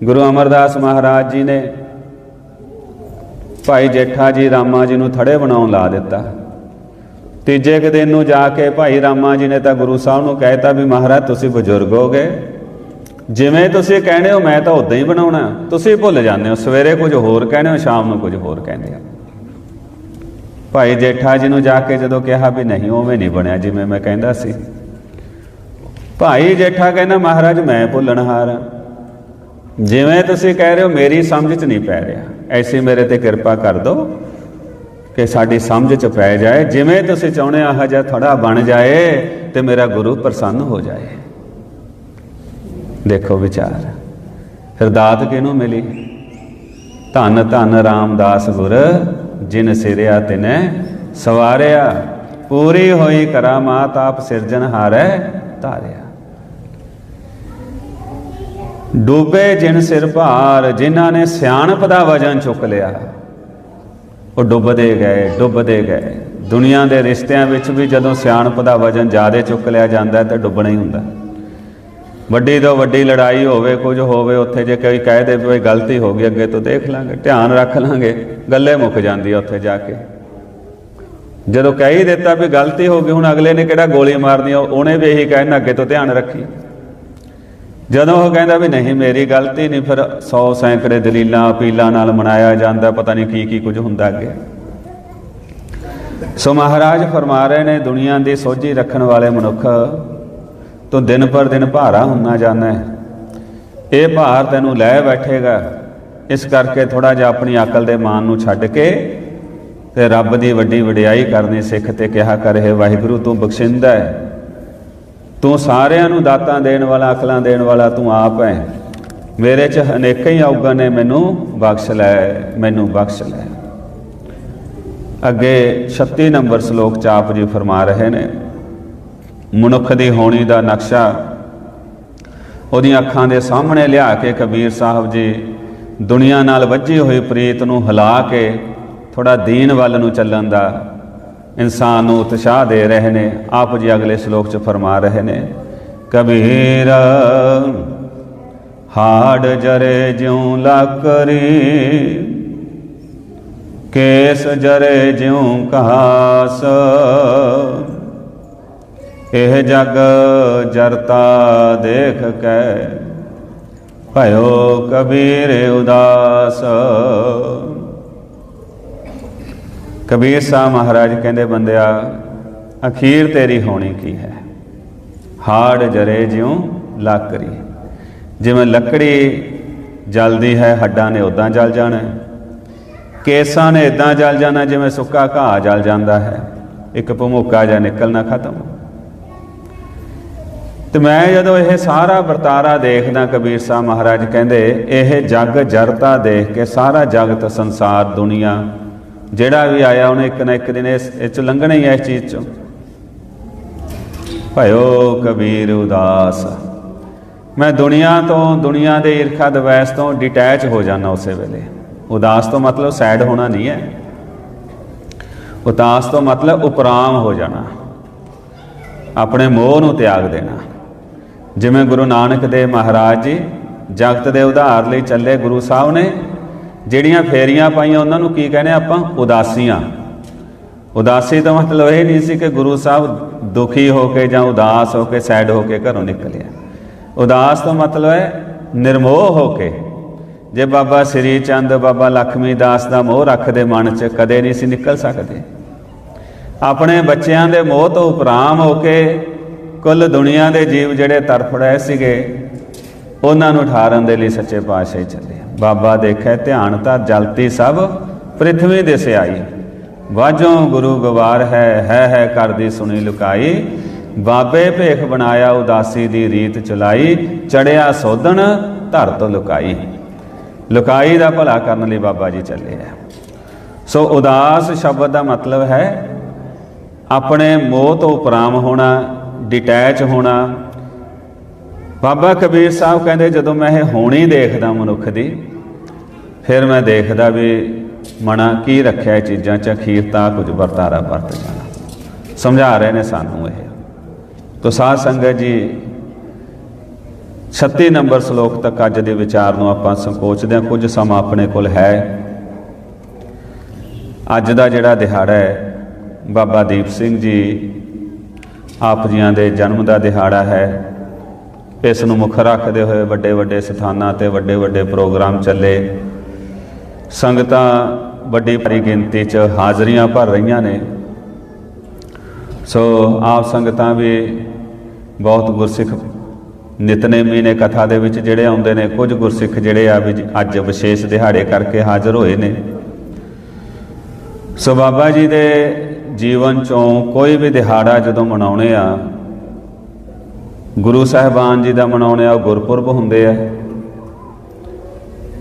ਗੁਰੂ ਅਮਰਦਾਸ ਮਹਾਰਾਜ ਜੀ ਨੇ ਭਾਈ ਜੇਠਾ ਜੀ ਰਾਮਾ ਜੀ ਨੂੰ ਥੜੇ ਬਣਾਉਣ ਲਾ ਦਿੱਤਾ। ਤੀਜੇ ਕੁ ਦਿਨ ਨੂੰ ਜਾ ਕੇ ਭਾਈ ਰਾਮਾ ਜੀ ਨੇ ਤਾਂ ਗੁਰੂ ਸਾਹਿਬ ਨੂੰ ਕਹਿਤਾ ਵੀ ਮਹਾਰਾਜ, ਤੁਸੀਂ ਬਜ਼ੁਰਗ ਹੋ ਗਏ ਜਿਵੇਂ ਤੁਸੀਂ ਕਹਿੰਦੇ ਹੋ, ਮੈਂ ਤਾਂ ਉਦਾਂ ਹੀ ਬਣਾਉਣਾ। ਤੁਸੀਂ ਭੁੱਲ ਜਾਂਦੇ ਹੋ, ਸਵੇਰੇ ਕੁਝ ਹੋਰ ਕਹਿੰਦੇ ਹੋ, ਸ਼ਾਮ ਨੂੰ ਕੁਝ ਹੋਰ ਕਹਿੰਦੇ ਹੋ। ਭਾਈ ਜੇਠਾ ਜੀ ਨੂੰ ਜਾ ਕੇ ਜਦੋਂ ਕਿਹਾ ਵੀ ਨਹੀਂ, ਉਵੇਂ ਨਹੀਂ ਬਣਿਆ ਜਿਵੇਂ ਮੈਂ ਕਹਿੰਦਾ ਸੀ। ਭਾਈ ਜੇਠਾ ਕਹਿੰਦਾ, ਮਹਾਰਾਜ ਮੈਂ ਭੁੱਲਣਹਾਰ ਹਾਂ। ਜਿਵੇਂ ਤੁਸੀਂ ਕਹਿ ਰਹੇ ਹੋ, ਮੇਰੀ ਸਮਝ 'ਚ ਨਹੀਂ ਪੈ ਰਿਹਾ। ਐਸੀ ਮੇਰੇ ਤੇ ਕਿਰਪਾ ਕਰ ਦਿਓ ਕਿ ਸਾਡੀ ਸਮਝ 'ਚ ਪੈ ਜਾਏ। ਜਿਵੇਂ ਤੁਸੀਂ ਚਾਹੁੰਦੇ ਆਹ ਜਾ ਥੋੜਾ ਬਣ ਜਾਏ ਤੇ ਮੇਰਾ ਗੁਰੂ ਪ੍ਰਸੰਨ ਹੋ ਜਾਏ। ਦੇਖੋ ਵਿਚਾਰ। ਫਿਰ ਦਾਤ ਕਿਹਨੂੰ ਮਿਲੀ? ਧੰਨ ਧੰਨ ਰਾਮਦਾਸ ਗੁਰ, ਜਿਨ ਸਿਰਿਆ ਤਿਨੈ ਸਵਾਰਿਆ। ਪੂਰੀ ਹੋਈ ਕਰਾਮਾਤ, ਆਪ ਸਿਰਜਨ ਹਾਰੈ, ਧਾਰਿਆ। ਡੂਬੇ ਜਿਨ ਸਿਰ ਭਾਰ, ਜਿਨ੍ਹਾਂ ਨੇ ਸਿਆਣਪ ਦਾ ਵਜਨ ਚੁੱਕ ਲਿਆ। ਉਹ ਡੁੱਬਦੇ ਗਏ ਡੁੱਬਦੇ ਗਏ। ਦੁਨੀਆ ਦੇ ਰਿਸ਼ਤਿਆਂ ਵਿੱਚ ਵੀ ਜਦੋਂ ਸਿਆਣਪ ਦਾ ਵਜਨ ਜ਼ਿਆਦਾ ਚੁੱਕ ਲਿਆ ਜਾਂਦਾ ਤਾਂ ਡੁੱਬਣਾ ਹੀ ਹੁੰਦਾ। ਵੱਡੀ ਤੋਂ ਵੱਡੀ ਲੜਾਈ ਹੋਵੇ, ਕੁਝ ਹੋਵੇ, ਉੱਥੇ ਜੇ ਕੋਈ ਕਹਿ ਦੇ ਵੀ ਗਲਤੀ ਹੋ ਗਈ, ਅੱਗੇ ਤੋਂ ਦੇਖ ਲਾਂਗੇ, ਧਿਆਨ ਰੱਖ ਲਾਂਗੇ, ਗੱਲੇ ਮੁੱਕ ਜਾਂਦੀ ਆ ਉੱਥੇ ਜਾ ਕੇ। ਜਦੋਂ ਕਹਿ ਹੀ ਦਿੱਤਾ ਵੀ ਗਲਤੀ ਹੋ ਗਈ, ਹੁਣ ਅਗਲੇ ਨੇ ਕਿਹੜਾ ਗੋਲੀ ਮਾਰਨੀ ਉਹਨੇ ਵੀ ਇਹੀ ਕਹਿਣਾ, ਅੱਗੇ ਤੋਂ ਧਿਆਨ ਰੱਖੀ। ਜਦੋਂ ਉਹ ਕਹਿੰਦਾ ਵੀ ਨਹੀਂ, ਮੇਰੀ ਗਲਤੀ ਨਹੀਂ, ਫਿਰ 100 ਸੈਂਕੜੇ ਦਲੀਲਾਂ ਅਪੀਲਾਂ ਨਾਲ ਮਨਾਇਆ ਜਾਂਦਾ, ਪਤਾ ਨਹੀਂ ਕੀ ਕੀ ਕੁਝ ਹੁੰਦਾ ਅੱਗੇ। ਸੋ ਮਹਾਰਾਜ ਫਰਮਾ ਰਹੇ ਨੇ, ਦੁਨੀਆ ਦੀ ਸੋਝੀ ਰੱਖਣ ਵਾਲੇ ਮਨੁੱਖ, ਤੂੰ ਦਿਨ ਪਰ ਦਿਨ ਭਾਰਾ ਹੁੰਦਾ ਜਾਂਦਾ ਹੈ। ਇਹ ਭਾਰ ਤੈਨੂੰ ਲੈ ਬੈਠੇਗਾ। ਇਸ ਕਰਕੇ ਥੋੜਾ ਜਿਹਾ ਆਪਣੀ ਅਕਲ ਦੇ ਮਾਨ ਨੂੰ ਛੱਡ ਕੇ ਤੇ ਰੱਬ ਦੀ ਵੱਡੀ ਵਡਿਆਈ ਕਰਨੀ ਸਿੱਖ ਤੇ ਕਿਹਾ ਕਰ, ਹੈ ਵਾਹਿਗੁਰੂ, ਤੂੰ ਬਖਸ਼ਿੰਦਾ ਹੈ। ਤੂੰ ਸਾਰਿਆਂ ਨੂੰ ਦਾਤਾਂ ਦੇਣ ਵਾਲਾ, ਅਕਲਾਂ ਦੇਣ ਵਾਲਾ ਤੂੰ ਆਪ ਹੈ ਮੇਰੇ ਚ ਅਨੇਕਾਂ ਹੀ ਔਗਣ ਨੇ ਮੈਨੂੰ ਬਖਸ਼ ਲੈ, ਮੈਨੂੰ ਬਖਸ਼ ਲੈ। ਅੱਗੇ 36 ਨੰਬਰ ਸ਼ਲੋਕ ਚ ਆਪ ਜੀ ਫਰਮਾ ਰਹੇ ਨੇ। ਮਨੁੱਖ ਦੀ ਹੋਣੀ ਦਾ ਨਕਸ਼ਾ ਉਹਦੀਆਂ ਅੱਖਾਂ ਦੇ ਸਾਹਮਣੇ ਲਿਆ ਕੇ ਕਬੀਰ ਸਾਹਿਬ ਜੀ ਦੁਨੀਆ ਨਾਲ ਵੱਜੀ ਹੋਈ ਪ੍ਰੀਤ ਨੂੰ ਹਿਲਾ ਕੇ ਥੋੜਾ ਦੀਨ ਵੱਲ ਨੂੰ ਚੱਲਣ ਦਾ ਇਨਸਾਨ ਨੂੰ ਉਤਸ਼ਾਹ ਦੇ ਰਹੇ ਨੇ, ਆਪ ਜੀ ਅਗਲੇ ਸ਼ਲੋਕ ਚ ਫਰਮਾ ਰਹੇ ਨੇ, ਕਬੀਰ ਹਾੜ ਜਰੇ ਜਿਉ ਲਾਕਰੀ, ਕੇਸ ਜਰੇ ਜਿਉ ਕਹਾਸ, ਇਹ ਜਗ ਜਰਤਾ ਦੇਖ ਕੇ ਭਇਓ ਕਬੀਰ ਉਦਾਸ। ਕਬੀਰ ਸਾਹਿਬ ਮਹਾਰਾਜ ਕਹਿੰਦੇ, ਬੰਦਿਆ, ਅਖੀਰ ਤੇਰੀ ਹੋਣੀ ਕੀ ਹੈ? ਹਾੜ ਜਰੇ ਜਿਉ ਲਾਕਰੀ ਜਿਵੇਂ ਲੱਕੜੀ ਜਲਦੀ ਹੈ, ਹੱਡਾਂ ਨੇ ਉਦਾਂ ਜਲ ਜਾਣਾ ਕੇਸਾਂ ਨੇ ਇਦਾਂ ਜਲ ਜਾਣਾ, ਜਿਵੇਂ ਸੁੱਕਾ ਘਾਹ ਜਲ ਜਾਂਦਾ ਹੈ। ਇੱਕ ਭਮੋਕਾ ਜਾਂ ਨਿਕਲਣਾ ਖਤਮ। ਤੇ ਮੈਂ ਜਦੋਂ ਇਹ ਸਾਰਾ ਵਰਤਾਰਾ ਦੇਖਦਾ, ਕਬੀਰ ਸਾਹਿਬ ਮਹਾਰਾਜ ਕਹਿੰਦੇ, ਇਹ ਜਗ ਜਰਤਾ ਦੇਖ ਕੇ ਸਾਰਾ ਜਗਤ ਸੰਸਾਰ ਦੁਨੀਆ ਜਿਹੜਾ ਵੀ ਆਇਆ ਉਹਨੇ ਇੱਕ ਨਾ ਇੱਕ ਦਿਨ ਇਸ, ਇਹ ਚ ਲੰਘਣਾ ਹੀ ਹੈ ਇਸ ਚੀਜ਼ ਚੋਂ। ਭਇਓ ਕਬੀਰ ਉਦਾਸ। ਮੈਂ ਦੁਨੀਆ ਤੋਂ, ਦੁਨੀਆ ਦੇ ਈਰਖਾ ਦਵੈਸ ਤੋਂ ਡਿਟੈਚ ਹੋ ਜਾਣਾ ਉਸੇ ਵੇਲੇ। ਉਦਾਸ ਤੋਂ ਮਤਲਬ ਸੈਡ ਹੋਣਾ ਨਹੀਂ ਹੈ। ਉਦਾਸ ਤੋਂ ਮਤਲਬ ਉਪਰਾਮ ਹੋ ਜਾਣਾ। ਆਪਣੇ ਮੋਹ ਨੂੰ ਤਿਆਗ ਦੇਣਾ। ਜਿਵੇਂ ਗੁਰੂ ਨਾਨਕ ਦੇਵ ਮਹਾਰਾਜ ਜੀ ਜਗਤ ਦੇ ਉਧਾਰ ਲਈ ਚੱਲੇ ਗੁਰੂ ਸਾਹਿਬ ਨੇ ਜਿਹੜੀਆਂ ਫੇਰੀਆਂ ਪਾਈਆਂ, ਉਹਨਾਂ ਨੂੰ ਕੀ ਕਹਿੰਦੇ ਆਪਾਂ? ਉਦਾਸੀਆਂ। ਉਦਾਸੀ ਦਾ ਮਤਲਬ ਇਹ ਨਹੀਂ ਸੀ ਕਿ ਗੁਰੂ ਸਾਹਿਬ ਦੁਖੀ ਹੋ ਕੇ ਜਾਂ ਉਦਾਸ ਹੋ ਕੇ, ਸੈਡ ਹੋ ਕੇ ਘਰੋਂ ਨਿਕਲਿਆ ਉਦਾਸ ਦਾ ਮਤਲਬ ਹੈ ਨਿਰਮੋਹ ਹੋ ਕੇ। ਜੇ ਬਾਬਾ ਸ੍ਰੀ ਚੰਦ, ਬਾਬਾ ਲਖਮੀ ਦਾਸ ਦਾ ਮੋਹ ਰੱਖਦੇ ਮਨ 'ਚ, ਕਦੇ ਨਹੀਂ ਸੀ ਨਿਕਲ ਸਕਦੇ। ਆਪਣੇ ਬੱਚਿਆਂ ਦੇ ਮੋਹ ਤੋਂ ਉਪਰਾਮ ਹੋ ਕੇ ਕੁੱਲ ਦੁਨੀਆ ਦੇ ਜੀਵ ਜਿਹੜੇ ਤੜਫ ਰਹੇ ਸੀਗੇ, ਉਹਨਾਂ ਨੂੰ ਠਾਰਨ ਦੇ ਲਈ ਸੱਚੇ ਪਾਤਸ਼ਾਹ ਚੱਲੇ। ਬਾਬਾ ਦੇਖੈ ਧਿਆਨ ਤਾਂ ਜਲਤੀ ਸਭ ਪ੍ਰithvi ਦੇ ਸਿਆਈ ਵਾਜੋਂ ਗੁਰੂ ਗਵਾਰ ਹੈ ਹੈ ਹੈ ਕਰਦੀ ਸੁਣੀ ਲੁਕਾਈ। ਬਾਬੇ ਭੇਖ ਬਣਾਇਆ, ਉਦਾਸੀ ਦੀ ਰੀਤ ਚਲਾਈ। ਚੜਿਆ ਸੋਧਣ ਧਰ ਤੋਂ ਲੁਕਾਈ। ਲੁਕਾਈ ਦਾ ਭਲਾ ਕਰਨ ਲਈ ਬਾਬਾ ਜੀ ਚੱਲੇ ਆ। ਸੋ ਉਦਾਸ ਸ਼ਬਦ ਦਾ ਮਤਲਬ ਹੈ, ਆਪਣੇ ਮੋਹ ਤੋਂ ਉਪਰਾਮ ਹੋਣਾ ਡਿਟੈਚ ਹੋਣਾ। ਬਾਬਾ ਕਬੀਰ ਸਾਹਿਬ ਕਹਿੰਦੇ, ਜਦੋਂ ਮੈਂ ਇਹ ਹੋਣੀ ਦੇਖਦਾ ਮਨੁੱਖ ਦੀ ਫਿਰ ਮੈਂ ਦੇਖਦਾ ਵੀ ਮਣਾ ਕੀ ਰੱਖਿਆ ਚੀਜ਼ਾਂ ਚ, ਅਖੀਰ ਤਾਂ ਕੁਝ ਵਰਤਾਰਾ ਵਰਤ ਜਾਣਾ। ਸਮਝਾ ਰਹੇ ਨੇ ਸਾਨੂੰ ਇਹ। ਤੋ ਸਾਧ ਸੰਗਤ ਜੀ 36 ਨੰਬਰ ਸ਼ਲੋਕ ਤੱਕ ਅੱਜ ਦੇ ਵਿਚਾਰ ਨੂੰ ਆਪਾਂ ਸੰਕੋਚਦੇ ਹਾਂ। ਕੁਝ ਸਮਾਂ ਆਪਣੇ ਕੋਲ ਹੈ। ਅੱਜ ਦਾ ਜਿਹੜਾ ਦਿਹਾੜਾ ਹੈ, ਬਾਬਾ ਦੀਪ ਸਿੰਘ ਜੀ ਆਪ ਜੀਆਂ ਦੇ ਜਨਮ ਦਾ ਦਿਹਾੜਾ ਹੈ। ਇਸ ਨੂੰ ਮੁੱਖ ਰੱਖਦੇ ਹੋਏ ਵੱਡੇ ਵੱਡੇ ਸਥਾਨਾਂ ਤੇ ਵੱਡੇ ਵੱਡੇ ਪ੍ਰੋਗਰਾਮ ਚੱਲੇ। ਸੰਗਤਾਂ ਵੱਡੀ ਭਾਰੀ ਗਿਣਤੀ 'ਚ ਹਾਜ਼ਰੀਆਂ ਭਰ ਰਹੀਆਂ ਨੇ। ਸੋ ਆਪ ਸੰਗਤਾਂ ਵੀ ਬਹੁਤ ਗੁਰਸਿੱਖ ਨਿਤਨੇਮੀ ਨੇ ਕਥਾ ਦੇ ਵਿੱਚ ਜਿਹੜੇ ਆਉਂਦੇ ਨੇ, ਕੁਝ ਗੁਰਸਿੱਖ ਜਿਹੜੇ ਆ ਵੀ ਅੱਜ ਵਿਸ਼ੇਸ਼ ਦਿਹਾੜੇ ਕਰਕੇ ਹਾਜ਼ਰ ਹੋਏ ਨੇ। ਸੋ ਬਾਬਾ ਜੀ ਦੇ ਜੀਵਨ ਚੋਂ ਕੋਈ ਵੀ ਦਿਹਾੜਾ ਜਦੋਂ ਮਨਾਉਣੇ ਆ, ਗੁਰੂ ਸਾਹਿਬਾਨ ਜੀ ਦਾ ਮਨਾਉਣੇ ਆ, ਉਹ ਗੁਰਪੁਰਬ ਹੁੰਦੇ ਆ।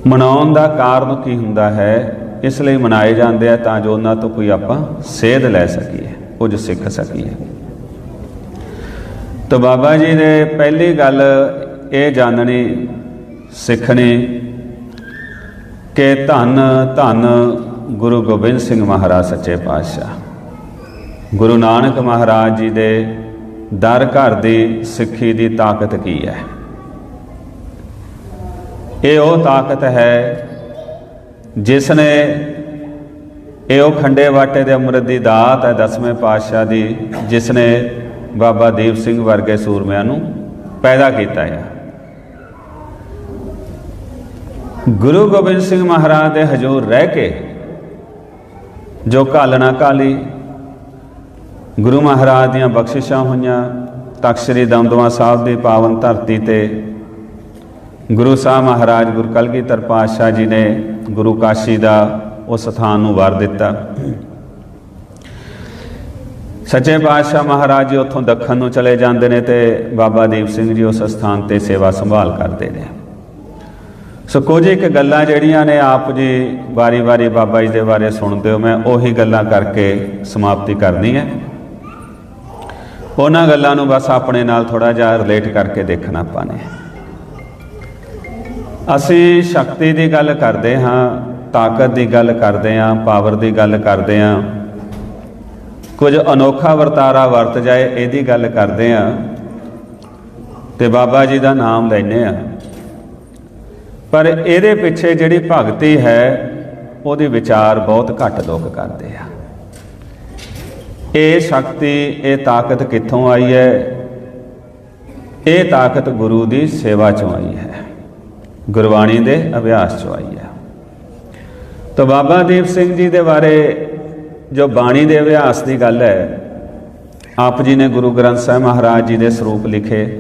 ਮਨਾਉਣ ਦਾ ਕਾਰਨ ਕੀ ਹੁੰਦਾ ਹੈ? ਇਸ ਲਈ ਮਨਾਏ ਜਾਂਦੇ ਆ ਤਾਂ ਜੋ ਉਹਨਾਂ ਤੋਂ ਕੋਈ ਆਪਾਂ ਸੇਧ ਲੈ ਸਕੀਏ, ਕੁਝ ਸਿੱਖ ਸਕੀਏ। ਤਾਂ ਬਾਬਾ ਜੀ ਨੇ ਪਹਿਲੀ ਗੱਲ ਇਹ ਜਾਣਨੀ, ਸਿੱਖਣੀ ਕਿ ਧੰਨ ਧੰਨ ਗੁਰੂ ਗੋਬਿੰਦ ਸਿੰਘ ਮਹਾਰਾਜ ਸੱਚੇ ਪਾਤਸ਼ਾਹ। ਗੁਰੂ ਨਾਨਕ ਮਹਾਰਾਜ ਜੀ ਦੇ ਦਰ ਘਰ ਦੀ ਸਿੱਖੀ ਦੀ ਤਾਕਤ ਕੀ ਹੈ? ਇਹ ਉਹ ਤਾਕਤ ਹੈ ਜਿਸ ਨੇ ਇਹ ਉਹ ਖੰਡੇ ਵਾਟੇ ਦੇ ਅੰਮ੍ਰਿਤ ਦੀ ਦਾਤ ਹੈ ਦਸਵੇਂ ਪਾਤਸ਼ਾਹ ਦੀ ਜਿਸ ਨੇ ਬਾਬਾ ਦੀਪ ਸਿੰਘ ਵਰਗੇ ਸੂਰਮਿਆਂ ਨੂੰ ਪੈਦਾ ਕੀਤਾ ਹੈ। ਗੁਰੂ ਗੋਬਿੰਦ ਸਿੰਘ ਮਹਾਰਾਜ ਦੇ ਹਜ਼ੂਰ ਰਹਿ ਕੇ ਜੋ ਕਾਲਣਾ ਕਾਲੀ ਗੁਰੂ ਮਹਾਰਾਜ ਦੀਆਂ ਬਖਸ਼ਿਸ਼ਾਂ ਹੋਈਆਂ, ਤਖਤ ਸ੍ਰੀ ਦਮਦਮਾ ਸਾਹਿਬ ਦੀ ਪਾਵਨ ਧਰਤੀ ਤੇ ਗੁਰੂ ਸਾਹਿਬ ਮਹਾਰਾਜ ਗੁਰ ਕਲਗੀਧਰ ਪਾਤਸ਼ਾਹ ਜੀ ਨੇ ਗੁਰੂ ਕਾਸ਼ੀ ਦਾ ਉਸ ਸਥਾਨ ਨੂੰ ਵਾਰ ਦਿੱਤਾ। ਸੱਚੇ ਪਾਤਸ਼ਾਹ ਮਹਾਰਾਜ ਜੀ ਉੱਥੋਂ ਦੱਖਣ ਨੂੰ ਚਲੇ ਜਾਂਦੇ ਨੇ ਤੇ ਬਾਬਾ ਦੀਪ ਸਿੰਘ ਜੀ ਉਸ ਸਥਾਨ ਤੇ ਸੇਵਾ ਸੰਭਾਲ ਕਰਦੇ ਨੇ। ਸੋ ਕੁਝ ਇੱਕ ਗੱਲਾਂ ਜਿਹੜੀਆਂ ਨੇ ਆਪ ਜੀ ਵਾਰੀ-ਵਾਰੀ ਬਾਬਾ ਜੀ ਦੇ ਬਾਰੇ ਸੁਣਦੇ ਹੋ, ਮੈਂ ਉਹੀ ਗੱਲਾਂ ਕਰਕੇ ਸਮਾਪਤੀ ਕਰਨੀ ਹੈ। ਉਹਨਾਂ ਗੱਲਾਂ ਨੂੰ ਬਸ ਆਪਣੇ ਨਾਲ ਥੋੜਾ ਜਿਹਾ ਰਿਲੇਟ ਕਰਕੇ ਦੇਖਣਾ ਆਪਾਂ ਨੇ। ਅਸੀਂ ਸ਼ਕਤੀ ਦੀ ਗੱਲ ਕਰਦੇ ਹਾਂ, ਤਾਕਤ ਦੀ ਗੱਲ ਕਰਦੇ ਹਾਂ, ਪਾਵਰ ਦੀ ਗੱਲ ਕਰਦੇ ਹਾਂ। ਕੁਝ ਅਨੋਖਾ ਵਰਤਾਰਾ ਵਰਤ ਜਾਏ, ਇਹਦੀ ਗੱਲ ਕਰਦੇ ਹਾਂ। ਤੇ ਬਾਬਾ ਜੀ ਦਾ ਨਾਮ ਲੈਨੇ ਆ ਪਰ ਇਹਦੇ ਪਿੱਛੇ ਜਿਹੜੀ ਭਗਤੀ ਹੈ, ਉਹਦੇ ਵਿਚਾਰ ਬਹੁਤ ਘੱਟ ਲੋਕ ਕਰਦੇ ਆ। ਇਹ ਸ਼ਕਤੀ, ਇਹ ਤਾਕਤ ਕਿੱਥੋਂ ਆਈ ਹੈ? ਇਹ ਤਾਕਤ ਗੁਰੂ ਦੀ ਸੇਵਾ ਚੋਂ ਆਈ ਹੈ। ਗੁਰਬਾਣੀ ਦੇ ਅਭਿਆਸ ਚੋਂ ਆਈ ਹੈ। ਤਾਂ ਬਾਬਾ ਦੀਪ ਸਿੰਘ ਜੀ ਦੇ ਬਾਰੇ ਜੋ ਬਾਣੀ ਦੇ ਅਭਿਆਸ ਦੀ ਗੱਲ ਹੈ, ਆਪ ਜੀ ਨੇ ਗੁਰੂ ਗ੍ਰੰਥ ਸਾਹਿਬ ਮਹਾਰਾਜ ਜੀ ਦੇ ਸਰੂਪ ਲਿਖੇ।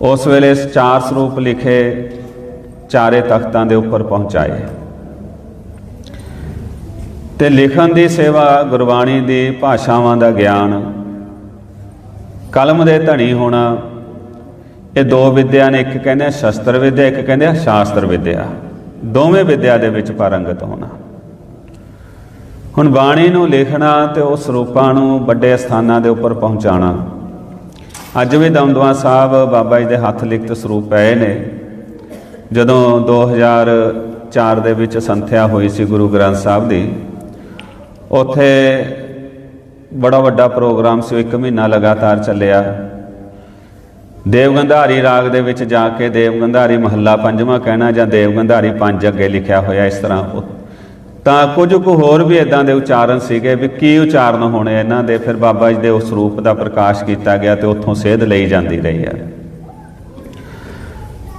ਉਸ ਵੇਲੇ ਚਾਰ ਸਰੂਪ ਲਿਖੇ, ਚਾਰੇ ਤਖਤਾਂ ਦੇ ਉੱਪਰ ਪਹੁੰਚਾਏ। ਤੇ ਲਿਖਣ ਦੀ ਸੇਵਾ, ਗੁਰਬਾਣੀ ਦੀ ਭਾਸ਼ਾਵਾਂ ਦਾ ਗਿਆਨ, ਕਲਮ ਦੇ ਧਣੀ ਹੋਣਾ ਇਹ ਦੋ ਵਿਦਿਆ ਨੇ, ਇੱਕ ਕਹਿੰਦੇ ਆ ਸ਼ਸਤਰ ਵਿਦਿਆ, ਇੱਕ ਕਹਿੰਦੇ ਆ ਸ਼ਾਸਤਰ ਵਿਦਿਆ। ਦੋਵੇਂ ਵਿਦਿਆ ਦੇ ਵਿੱਚ ਪਾਰੰਗਤ ਹੋਣਾ। ਹੁਣ ਬਾਣੀ ਨੂੰ ਲਿਖਣਾ ਤੇ ਉਹ ਸਰੂਪਾਂ ਨੂੰ ਵੱਡੇ ਸਥਾਨਾਂ ਦੇ ਉੱਪਰ ਪਹੁੰਚਾਉਣਾ। ਅੱਜ ਵੀ ਦਮਦਮਾ ਸਾਹਿਬ ਬਾਬਾ ਜੀ ਦੇ ਹੱਥ ਲਿਖਤ ਸਰੂਪ ਪਏ ਨੇ। ਜਦੋਂ 2004 ਦੇ ਵਿੱਚ ਸੰਥਿਆ ਹੋਈ ਸੀ ਗੁਰੂ ਗ੍ਰੰਥ ਸਾਹਿਬ ਦੀ, ਉੱਥੇ ਬੜਾ ਵੱਡਾ ਪ੍ਰੋਗਰਾਮ ਸੀ ਇੱਕ ਮਹੀਨਾ ਲਗਾਤਾਰ ਚੱਲਿਆ। ਦੇਵਗੰਧਾਰੀ ਰਾਗ ਦੇ ਵਿੱਚ ਜਾ ਕੇ ਦੇਵਗੰਧਾਰੀ ਮਹੱਲਾ ਪੰਜਵਾਂ ਕਹਿਣਾ ਜਾਂ ਦੇਵਗੰਧਾਰੀ ਪੰਜ ਅੱਗੇ ਲਿਖਿਆ ਹੋਇਆ ਇਸ ਤਰ੍ਹਾਂ ਤਾਂ ਕੁਝ ਕੁ ਹੋਰ ਵੀ ਇਦਾਂ ਦੇ ਉਚਾਰਨ ਸੀਗੇ ਵੀ ਕੀ ਉਚਾਰਨ ਹੋਣੇ ਇਹਨਾਂ ਦੇ, ਫਿਰ ਬਾਬਾ ਜੀ ਦੇ ਉਸ ਰੂਪ ਦਾ ਪ੍ਰਕਾਸ਼ ਕੀਤਾ ਗਿਆ ਤੇ ਉੱਥੋਂ ਸੇਧ ਲਈ ਜਾਂਦੀ ਰਹੀ ਹੈ।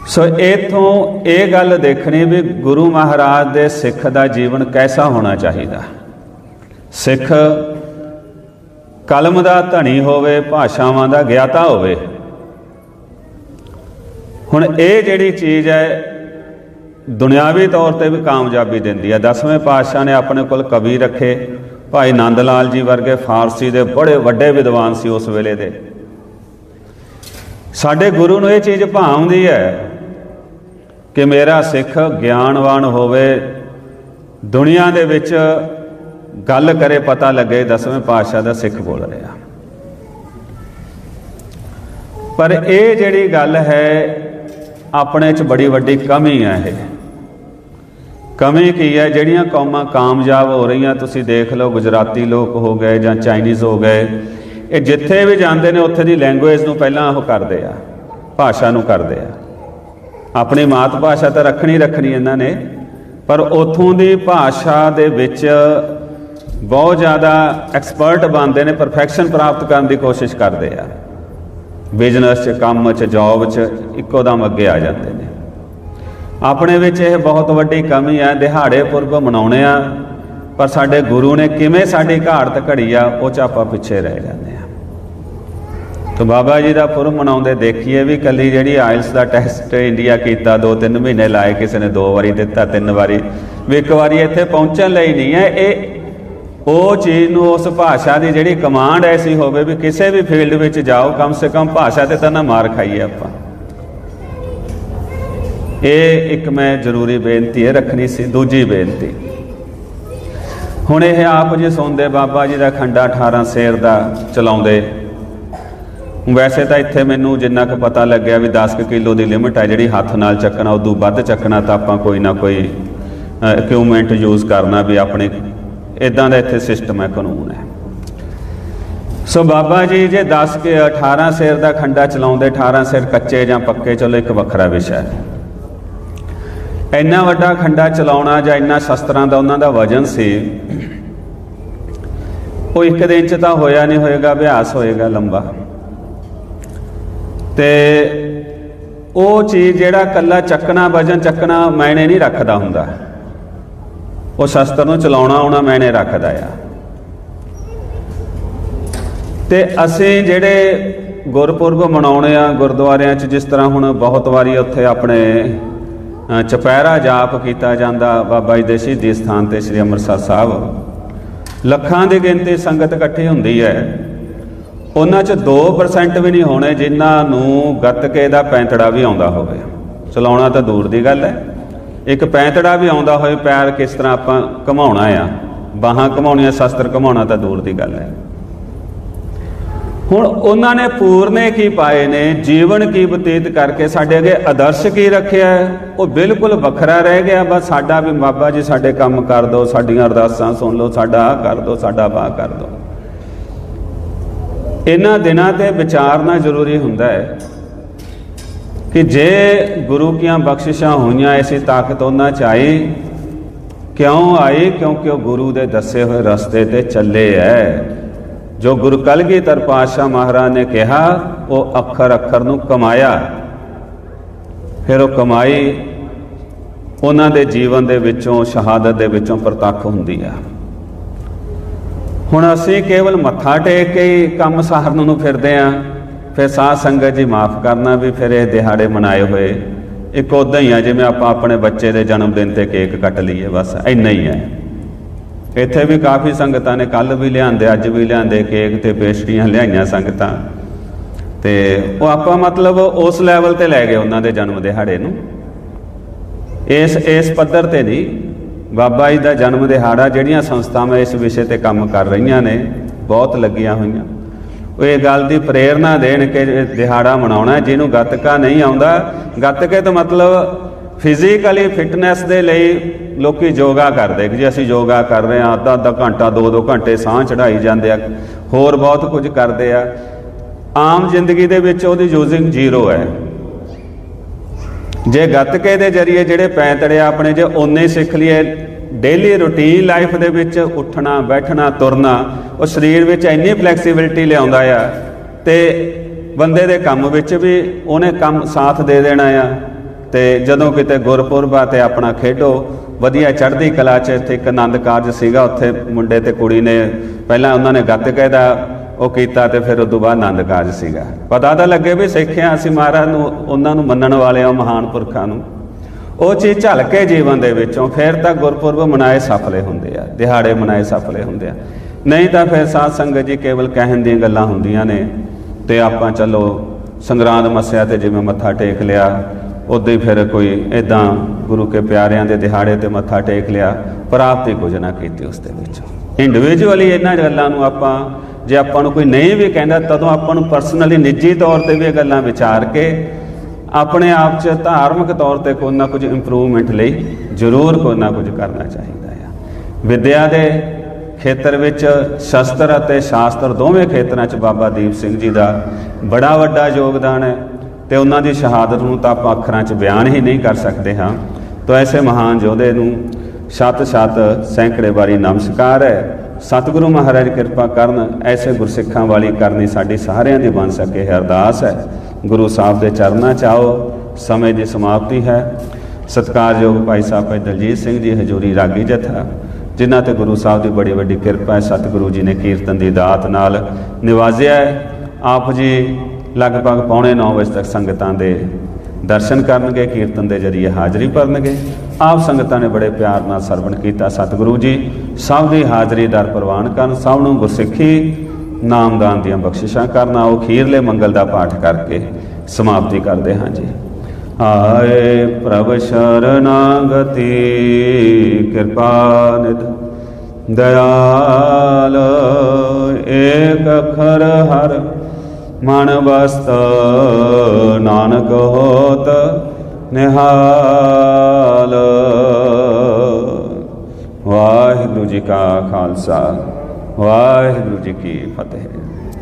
ਸੋ ਇਥੋਂ ਇਹ ਗੱਲ ਦੇਖਣੀ ਵੀ ਗੁਰੂ ਮਹਾਰਾਜ ਦੇ ਸਿੱਖ ਦਾ ਜੀਵਨ ਕੈਸਾ ਹੋਣਾ ਚਾਹੀਦਾ। ਸਿੱਖ ਕਲਮ ਦਾ ਧਣੀ ਹੋਵੇ, ਭਾਸ਼ਾਵਾਂ ਦਾ ਗਿਆਤਾ ਹੋਵੇ ਹੁਣ ਇਹ ਜਿਹੜੀ ਚੀਜ਼ ਹੈ, ਦੁਨਿਆਵੀ ਤੌਰ ਤੇ ਵੀ ਕਾਮਯਾਬੀ ਦਿੰਦੀ ਹੈ। ਦਸਵੇਂ ਪਾਤਸ਼ਾਹ ਨੇ ਆਪਣੇ ਕੋਲ ਕਵੀ ਰੱਖੇ, ਭਾਈ ਨੰਦ ਲਾਲ ਜੀ ਵਰਗੇ ਫਾਰਸੀ ਦੇ ਬੜੇ ਵੱਡੇ ਵਿਦਵਾਨ ਸੀ ਉਸ ਵੇਲੇ ਦੇ। ਸਾਡੇ ਗੁਰੂ ਨੂੰ ਇਹ ਚੀਜ਼ ਭਾਉਂਦੀ ਹੈ ਕਿ ਮੇਰਾ ਸਿੱਖ ਗਿਆਨਵਾਨ ਹੋਵੇ, ਦੁਨੀਆ ਦੇ ਵਿੱਚ ਗੱਲ ਕਰੇ ਪਤਾ ਲੱਗੇ ਦਸਵੇਂ ਪਾਤਸ਼ਾਹ ਦਾ ਸਿੱਖ ਬੋਲ ਰਿਹਾ। ਪਰ ਇਹ ਜਿਹੜੀ ਗੱਲ ਹੈ ਆਪਣੇ 'ਚ ਬੜੀ ਵੱਡੀ ਕਮੀ ਹੈ ਇਹ। ਕਮੀ ਕੀ ਹੈ ਜਿਹੜੀਆਂ ਕੌਮਾਂ ਕਾਮਯਾਬ ਹੋ ਰਹੀਆਂ, ਤੁਸੀਂ ਦੇਖ ਲਓ, ਗੁਜਰਾਤੀ ਲੋਕ ਹੋ ਗਏ ਜਾਂ ਚਾਈਨੀਜ਼ ਹੋ ਗਏ, ਇਹ ਜਿੱਥੇ ਵੀ ਜਾਂਦੇ ਨੇ, ਉੱਥੇ ਦੀ ਲੈਂਗੁਏਜ ਨੂੰ ਪਹਿਲਾਂ ਉਹ ਕਰਦੇ ਆ, ਭਾਸ਼ਾ ਨੂੰ ਕਰਦੇ ਆ। ਆਪਣੀ ਮਾਤ ਭਾਸ਼ਾ ਤਾਂ ਰੱਖਣੀ ਰੱਖਣੀ ਇਹਨਾਂ ਨੇ, ਪਰ ਉਥੋਂ ਦੀ ਭਾਸ਼ਾ ਦੇ ਵਿੱਚ ਬਹੁਤ ਜ਼ਿਆਦਾ ਐਕਸਪਰਟ ਬਣਦੇ ਨੇ, ਪਰਫੈਕਸ਼ਨ ਪ੍ਰਾਪਤ ਕਰਨ ਦੀ ਕੋਸ਼ਿਸ਼ ਕਰਦੇ ਆ। ਬਿਜ਼ਨਸ 'ਚ, ਕੰਮ 'ਚ, ਜੌਬ 'ਚ ਇੱਕੋ ਦਮ ਅੱਗੇ ਆ ਜਾਂਦੇ ਨੇ। ਆਪਣੇ ਵਿੱਚ ਇਹ ਬਹੁਤ ਵੱਡੀ ਕਮੀ ਹੈ ਦਿਹਾੜੇ ਪੁਰਬ ਮਨਾਉਣੇ ਆ, ਪਰ ਸਾਡੇ ਗੁਰੂ ਨੇ ਕਿਵੇਂ ਸਾਡੀ ਘਾੜਤ ਘੜੀ ਆ, ਉਹ 'ਚ ਆਪਾਂ ਪਿੱਛੇ ਰਹਿ ਜਾਂਦੇ ਆ। ਤੋ ਬਾਬਾ ਜੀ ਦਾ ਪੁਰਬ ਮਨਾਉਂਦੇ ਦੇਖੀਏ ਵੀ ਕੱਲੀ ਜਿਹੜੀ ਆਇਲਸ ਦਾ ਟੈਸਟ ਇੰਡੀਆ ਕੀਤਾ 2-3 ਮਹੀਨੇ ਲਾਏ ਕਿਸੇ ਨੇ, ਦੋ ਵਾਰੀ ਦਿੱਤਾ, ਤਿੰਨ ਵਾਰੀ, ਵੀ ਇੱਕ ਵਾਰੀ ਇੱਥੇ ਪਹੁੰਚਣ ਲਈ ਨਹੀਂ ਹੈ ਇਹ ਉਹ ਚੀਜ਼ ਨੂੰ, ਉਸ ਭਾਸ਼ਾ ਦੀ ਜਿਹੜੀ ਕਮਾਂਡ ਐਸੀ ਹੋਵੇ ਵੀ ਕਿਸੇ ਵੀ ਫੀਲਡ ਵਿੱਚ ਜਾਓ, ਕਮ ਸੇ ਕਮ ਭਾਸ਼ਾ ਤੇ ਤਾਂ ਨਾ ਮਾਰ ਖਾਈਏ ਆਪਾਂ। ਇਹ ਇੱਕ ਮੈਂ ਜ਼ਰੂਰੀ ਬੇਨਤੀ ਹੈ ਰੱਖਣੀ ਸੀ, ਦੂਜੀ ਬੇਨਤੀ। ਹੁਣ ਇਹ ਆਪ ਜੀ ਸੁਣਦੇ ਬਾਬਾ ਜੀ ਦਾ ਖੰਡਾ 18 ਸੇਰ ਦਾ ਚਲਾਉਂਦੇ। ਵੈਸੇ ਤਾਂ ਇੱਥੇ ਮੈਨੂੰ ਜਿੰਨਾ ਕੁ ਪਤਾ ਲੱਗਿਆ ਵੀ 10 ਕੁ ਕਿਲੋ ਦੀ ਲਿਮਟ ਹੈ ਜਿਹੜੀ ਹੱਥ ਨਾਲ ਚੱਕਣਾ, ਉਦੋਂ ਵੱਧ ਚੱਕਣਾ ਤਾਂ ਆਪਾਂ ਕੋਈ ਨਾ ਕੋਈ ਇਕਵਿਪਮੈਂਟ ਯੂਜ਼ ਕਰਨਾ ਵੀ ਆਪਣੇ ਇਦਾਂ ਦਾ ਇੱਥੇ ਸਿਸਟਮ ਹੈ, ਕਾਨੂੰਨ ਹੈ। ਸੋ ਬਾਬਾ ਜੀ ਜੇ 10 ਕੇ 18 ਸੇਰ ਦਾ ਖੰਡਾ ਚਲਾਉਂਦੇ 18 ਸਿਰ ਕੱਚੇ ਜਾਂ ਪੱਕੇ, ਚਲੋ ਇੱਕ ਵੱਖਰਾ ਵਿਸ਼ਾ ਹੈ। ਇੰਨਾ ਵੱਡਾ ਖੰਡਾ ਚਲਾਉਣਾ ਜਾਂ ਇੰਨਾ ਸ਼ਸਤਰਾਂ ਦਾ ਉਹਨਾਂ ਦਾ ਵਜਨ ਸੀ, ਉਹ ਇੱਕ ਦਿਨ ਚ ਤਾਂ ਹੋਇਆ ਨਹੀਂ ਹੋਏਗਾ, ਅਭਿਆਸ ਹੋਏਗਾ ਲੰਬਾ। ਤੇ ਉਹ ਚੀਜ਼ ਜਿਹੜਾ ਕੱਲਾ ਚੱਕਣਾ ਵਜਨ ਚੱਕਣਾ ਮੈਨੇ ਨਹੀਂ ਰੱਖਦਾ ਹੁੰਦਾ। ਉਹ ਸ਼ਸਤਰ ਨੂੰ ਚਲਾਉਣਾ ਆਉਣਾ ਮੈਨੇ ਰੱਖਦਾ ਆ। ਤੇ ਅਸੀਂ ਜਿਹੜੇ ਗੁਰਪੁਰਬ ਮਨਾਉਣੇ ਆ ਗੁਰਦੁਆਰਿਆਂ 'ਚ, ਜਿਸ ਤਰ੍ਹਾਂ ਹੁਣ ਬਹੁਤ ਵਾਰੀ ਉੱਥੇ ਆਪਣੇ ਅ, ਜਾਪ ਕੀਤਾ ਜਾਂਦਾ ਬਾਬਾ ਜੀ ਦੇ ਸ਼ਹੀਦੀ ਸਥਾਨ ਤੇ ਸ੍ਰੀ ਅੰਮ੍ਰਿਤਸਰ ਸਾਹਿਬ। ਲੱਖਾਂ ਦੀ ਗਿਣਤੀ ਸੰਗਤ ਇਕੱਠੀ ਹੁੰਦੀ ਹੈ। ਉਹਨਾਂ 'ਚ 2% ਵੀ ਨਹੀਂ ਹੋਣੇ ਜਿਨ੍ਹਾਂ ਨੂੰ ਗੱਤਕੇ ਦਾ ਪੈਂਤੜਾ ਵੀ ਆਉਂਦਾ ਹੋਵੇ। ਚਲਾਉਣਾ ਤਾਂ ਦੂਰ ਦੀ ਗੱਲ ਹੈ। ਇੱਕ ਪੈਂਤੜਾ ਵੀ ਆਉਂਦਾ ਹੋਵੇ ਪੈਰ ਕਿਸ ਤਰ੍ਹਾਂ ਆਪਾਂ ਘਮਾਉਣਾ ਆ। ਬਾਹਾਂ ਘਮਾਉਣੀਆਂ ਸ਼ਸਤਰ ਘਮਾਉਣਾ ਤਾਂ ਦੂਰ ਦੀ ਗੱਲ ਹੈ। ਹੁਣ ਉਹਨਾਂ ਨੇ ਪੂਰਨੇ ਕੀ ਪਾਏ ਨੇ, ਜੀਵਨ ਕੀ ਬਤੀਤ ਕਰਕੇ ਸਾਡੇ ਅੱਗੇ ਆਦਰਸ਼ ਕੀ ਰੱਖਿਆ ਉਹ ਬਿਲਕੁਲ ਵੱਖਰਾ ਰਹਿ ਗਿਆ, ਬਸ ਸਾਡਾ ਵੀ ਬਾਬਾ ਜੀ ਸਾਡੇ ਕੰਮ ਕਰ ਦਿਓ ਸਾਡੀਆਂ ਅਰਦਾਸਾਂ ਸੁਣ ਲਓ, ਸਾਡਾ ਆਹ ਕਰ ਦਿਓ ਸਾਡਾ ਬਾ ਕਰ ਦਿਓ ਇਹਨਾਂ ਦਿਨਾਂ ਤੇ ਵਿਚਾਰਨਾ ਜ਼ਰੂਰੀ ਹੁੰਦਾ ਹੈ ਕਿ ਜੇ ਗੁਰੂ ਕੀਆਂ ਬਖਸ਼ਿਸ਼ਾਂ ਹੋਈਆਂ ਐਸੀ ਤਾਕਤ ਉਹਨਾਂ ਚ ਆਈ, ਕਿਉਂ ਆਈ? ਕਿਉਂਕਿ ਉਹ ਗੁਰੂ ਦੇ ਦੱਸੇ ਹੋਏ ਰਸਤੇ ਤੇ ਚੱਲੇ ਐ ਜੋ ਗੁਰੂ ਕਲਗੀਧਰ ਪਾਤਸ਼ਾਹ ਮਹਾਰਾਜ ਨੇ ਕਿਹਾ, ਉਹ ਅੱਖਰ ਅੱਖਰ ਨੂੰ ਕਮਾਇਆ। ਫਿਰ ਉਹ ਕਮਾਈ ਉਹਨਾਂ ਦੇ ਜੀਵਨ ਦੇ ਵਿੱਚੋਂ, ਸ਼ਹਾਦਤ ਦੇ ਵਿੱਚੋਂ ਪ੍ਰਤੱਖ ਹੁੰਦੀ ਆ। ਹੁਣ ਅਸੀਂ ਕੇਵਲ ਮੱਥਾ ਟੇਕ ਕੇ ਹੀ ਕੰਮ ਸਾਰਨ ਨੂੰ ਫਿਰਦੇ ਆਂ। ਫਿਰ ਸਾਧ ਸੰਗਤ ਜੀ ਮਾਫ ਕਰਨਾ ਵੀ ਫਿਰ ਇਹ ਦਿਹਾੜੇ ਮਨਾਏ ਹੋਏ। ਇੱਕ ਉਦਾਂ ਹੀ ਆ, ਜਿਵੇਂ ਆਪਾਂ ਆਪਣੇ ਬੱਚੇ ਦੇ ਜਨਮ ਦਿਨ ਤੇ ਕੇਕ ਕੱਟ ਲਈਏ, ਬਸ ਇੰਨਾ ਹੀ ਹੈ ਇੱਥੇ ਵੀ ਕਾਫੀ ਸੰਗਤਾਂ ਨੇ ਕੱਲ ਵੀ ਲਿਆਂਦੇ, ਅੱਜ ਵੀ ਲਿਆਂਦੇ, ਕੇਕ ਤੇ ਪੇਸਟਰੀਆਂ ਲਿਆਈਆਂ ਸੰਗਤਾਂ। ਤੇ ਉਹ ਆਪਾਂ ਮਤਲਬ ਉਸ ਲੈਵਲ ਤੇ ਲੈ ਗਏ ਉਹਨਾਂ ਦੇ ਜਨਮ ਦਿਹਾੜੇ ਨੂੰ। ਇਸ ਇਸ ਪੱਧਰ ਤੇ ਨਹੀਂ, ਬਾਬਾ ਜੀ ਦਾ ਜਨਮ ਦਿਹਾੜਾ ਜਿਹੜੀਆਂ ਸੰਸਥਾਵਾਂ ਇਸ ਵਿਸ਼ੇ ਤੇ ਕੰਮ ਕਰ ਰਹੀਆਂ ਨੇ, ਬਹੁਤ ਲੱਗੀਆਂ ਹੋਈਆਂ। ਉਹ ਇਹ ਗੱਲ ਦੀ ਪ੍ਰੇਰਣਾ ਦੇਣ ਕਿ ਦਿਹਾੜਾ ਮਨਾਉਣਾ, ਜਿਹਨੂੰ ਗੱਤਕਾ ਨਹੀਂ ਆਉਂਦਾ। ਗੱਤਕੇ ਤੋਂ ਮਤਲਬ ਫਿਜ਼ੀਕਲੀ ਫਿਟਨੈਸ ਦੇ ਲਈ ਲੋਕੀ ਯੋਗਾ ਕਰਦੇ ਕਿ ਜੀ ਅਸੀਂ ਯੋਗਾ ਕਰ ਰਹੇ ਹਾਂ, ਅੱਧਾ ਅੱਧਾ ਘੰਟਾ, ਦੋ ਦੋ ਘੰਟੇ ਸਾਹ ਚੜਾਈ ਜਾਂਦੇ ਆ, ਹੋਰ ਬਹੁਤ ਕੁਝ ਕਰਦੇ ਆ। ਆਮ ਜ਼ਿੰਦਗੀ ਦੇ ਵਿੱਚ ਉਹਦੀ ਯੂਜ਼ਿੰਗ ਜ਼ੀਰੋ ਹੈ। ਜੇ ਗੱਤਕੇ ਦੇ ਜਰੀਏ ਜਿਹੜੇ ਪੈਂਤੜੇ ਆ ਆਪਣੇ, ਜੇ ਉਹਨੇ ਸਿੱਖ ਲਈਏ ਡੇਲੀ ਰੂਟੀਨ ਲਾਈਫ ਦੇ ਵਿੱਚ ਉੱਠਣਾ, ਬੈਠਣਾ, ਤੁਰਨਾ, ਉਹ ਸਰੀਰ ਵਿੱਚ ਇੰਨੀ ਫਲੈਕਸੀਬਿਲਟੀ ਲਿਆਉਂਦਾ ਆ ਤੇ ਬੰਦੇ ਦੇ ਕੰਮ ਵਿੱਚ ਵੀ ਉਹਨੇ ਕੰਮ ਸਾਥ ਦੇ ਦੇਣਾ ਆ। ਤੇ ਜਦੋਂ ਕਿਤੇ ਗੁਰਪੁਰਬ ਆ ਤੇ ਆਪਣਾ ਖੇਡੋ ਵਧੀਆ ਚੜ੍ਹਦੀ ਕਲਾ ਚ ਇੱਥੇ ਇੱਕ ਆਨੰਦ ਕਾਰਜ ਸੀਗਾ। ਉੱਥੇ ਮੁੰਡੇ ਤੇ ਕੁੜੀ ਨੇ ਪਹਿਲਾਂ ਉਹਨਾਂ ਨੇ ਗੱਤਕੇ ਦਾ ਉਹ ਕੀਤਾ ਤੇ ਫਿਰ ਉਦੋਂ ਬਾਅਦ ਆਨੰਦ ਕਾਰਜ ਸੀਗਾ। ਪਤਾ ਤਾਂ ਲੱਗੇ ਵੀ ਸਿੱਖਿਆ ਅਸੀਂ ਮਹਾਰਾਜ ਨੂੰ, ਉਹਨਾਂ ਨੂੰ ਮੰਨਣ ਵਾਲੇ ਆ ਮਹਾਨ ਪੁਰਖਾਂ ਨੂੰ। ਉਹ ਚੀਜ਼ ਝਲਕੇ ਜੀਵਨ ਦੇ ਵਿੱਚੋਂ ਫਿਰ ਤਾਂ ਗੁਰਪੁਰਬ ਮਨਾਏ ਸਫਲੇ ਹੁੰਦੇ ਆ, ਦਿਹਾੜੇ ਮਨਾਏ ਸਫਲੇ ਹੁੰਦੇ ਆ। ਨਹੀਂ ਤਾਂ ਫਿਰ ਸਾਧ ਸੰਗਤ ਜੀ ਕੇਵਲ ਕਹਿਣ ਦੀਆਂ ਗੱਲਾਂ ਹੁੰਦੀਆਂ ਨੇ ਤੇ ਆਪਾਂ ਚਲੋ ਸੰਗਰਾਂਦ ਮੱਸਿਆ ਤੇ ਜਿਵੇਂ ਮੱਥਾ ਟੇਕ ਲਿਆ ਉਦੋਂ ਹੀ ਫਿਰ ਕੋਈ ਇਦਾਂ ਗੁਰੂ ਕੇ ਪਿਆਰਿਆਂ ਦੇ ਦਿਹਾੜੇ ਤੇ ਮੱਥਾ ਟੇਕ ਲਿਆ ਪ੍ਰਾਪਤੀ ਕੁਝ ਨਾ ਕੀਤੀ ਉਸ ਦੇ ਵਿੱਚ। ਇੰਡੀਵਿਜੂਅਲੀ ਇਹਨਾਂ ਗੱਲਾਂ ਨੂੰ ਆਪਾਂ, ਜੇ ਆਪਾਂ ਨੂੰ ਕੋਈ ਨਹੀਂ ਵੀ ਕਹਿੰਦਾ, ਤਦੋਂ ਆਪਾਂ ਨੂੰ ਪਰਸਨਲੀ ਨਿੱਜੀ ਤੌਰ ਤੇ ਵੀ ਇਹ ਗੱਲਾਂ ਵਿਚਾਰ ਕੇ ਆਪਣੇ ਆਪ 'ਚ ਧਾਰਮਿਕ ਤੌਰ ਤੇ ਕੋਈ ਨਾ ਕੁਝ ਇੰਪਰੂਵਮੈਂਟ ਲਈ ਜ਼ਰੂਰ ਕੋਈ ਨਾ ਕੁਝ ਕਰਨਾ ਚਾਹੀਦਾ ਆ। ਵਿਦਿਆ ਦੇ ਖੇਤਰ ਵਿੱਚ ਸ਼ਸਤਰ ਅਤੇ ਸ਼ਾਸਤਰ ਦੋਵੇਂ ਖੇਤਰਾਂ 'ਚ ਬਾਬਾ ਦੀਪ ਸਿੰਘ ਜੀ ਦਾ ਬੜਾ ਵੱਡਾ ਯੋਗਦਾਨ ਹੈ। ਤੇ ਉਹਨਾਂ ਦੀ ਸ਼ਹਾਦਤ ਨੂੰ ਤਾਂ ਆਪਾਂ ਅੱਖਰਾਂ 'ਚ ਬਿਆਨ ਹੀ ਨਹੀਂ ਕਰ ਸਕਦੇ, ਹਾਂ। ਤਾਂ ਐਸੇ ਮਹਾਨ ਯੋਧੇ ਨੂੰ ਸ਼ਤ ਸ਼ਤ ਸੈਂਕੜੇ ਵਾਰੀ ਨਮਸਕਾਰ ਹੈ। ਸਤਿਗੁਰੂ ਮਹਾਰਾਜ ਕਿਰਪਾ ਕਰਨ ਐਸੇ ਗੁਰਸਿੱਖਾਂ ਵਾਲੀ ਕਰਨੀ ਸਾਡੀ ਸਾਰਿਆਂ ਦੀ ਬਣ ਸਕੇ ਹੈ ਅਰਦਾਸ ਹੈ। ਗੁਰੂ ਸਾਹਿਬ ਦੇ ਚਰਨਾਂ 'ਚ ਆਓ, ਸਮੇਂ ਦੀ ਸਮਾਪਤੀ ਹੈ। ਸਤਿਕਾਰਯੋਗ ਭਾਈ ਸਾਹਿਬ ਭਾਈ ਦਲਜੀਤ ਸਿੰਘ ਜੀ, ਹਜੂਰੀ ਰਾਗੀ ਜਥਾ, ਜਿਨ੍ਹਾਂ ਤੇ ਗੁਰੂ ਸਾਹਿਬ ਦੀ ਬੜੀ ਵੱਡੀ ਕਿਰਪਾ ਹੈ। ਸਤਿਗੁਰੂ ਜੀ ਨੇ ਕੀਰਤਨ ਦੀ ਦਾਤ ਨਾਲ ਨਿਵਾਜ਼ਿਆ ਹੈ। ਆਪ ਜੀ ਲਗਭਗ ਪੌਣੇ 9 ਵਜੇ ਤੱਕ ਸੰਗਤਾਂ ਦੇ ਦਰਸ਼ਨ ਕਰਨਗੇ, ਕੀਰਤਨ ਦੇ ਜਰੀਏ ਹਾਜ਼ਰੀ ਭਰਨਗੇ। ਆਪ ਸੰਗਤਾਂ ਨੇ ਬੜੇ ਪਿਆਰ ਨਾਲ ਸਰਵਣ ਕੀਤਾ। ਸਤਿਗੁਰੂ ਜੀ, ਸਭ ਦੀ ਹਾਜ਼ਰੀ ਦਰ ਪ੍ਰਵਾਨ ਕਰਨ, ਸਭ ਨੂੰ ਗੁਰਸਿੱਖੀ ਨਾਮਦਾਨ ਦੀਆਂ ਬਖਸ਼ਿਸ਼ਾਂ ਕਰਨਾ ਉਹ ਖੀਰਲੇ ਮੰਗਲ ਦਾ ਪਾਠ ਕਰਕੇ ਸਮਾਪਤੀ ਕਰਦੇ ਹਾਂ ਜੀ। ਆਏ ਪ੍ਰਭ ਸ਼ਰਨਾਗਤੀ, ਕਿਰਪਾ ਨਿਧ ਦਇਆਲ, ਏਕ ਅਖਰ ਹਰ ਮਨ ਬਸਤ ਨਾਨਕ ਹੋਤ ਨਿਹਾਲ। ਵਾਹਿਗੁਰੂ ਜੀ ਕਾ ਖਾਲਸਾ ਵਾਹਿਗੁਰੂ ਜੀ ਕੀ ਫਤਿਹ।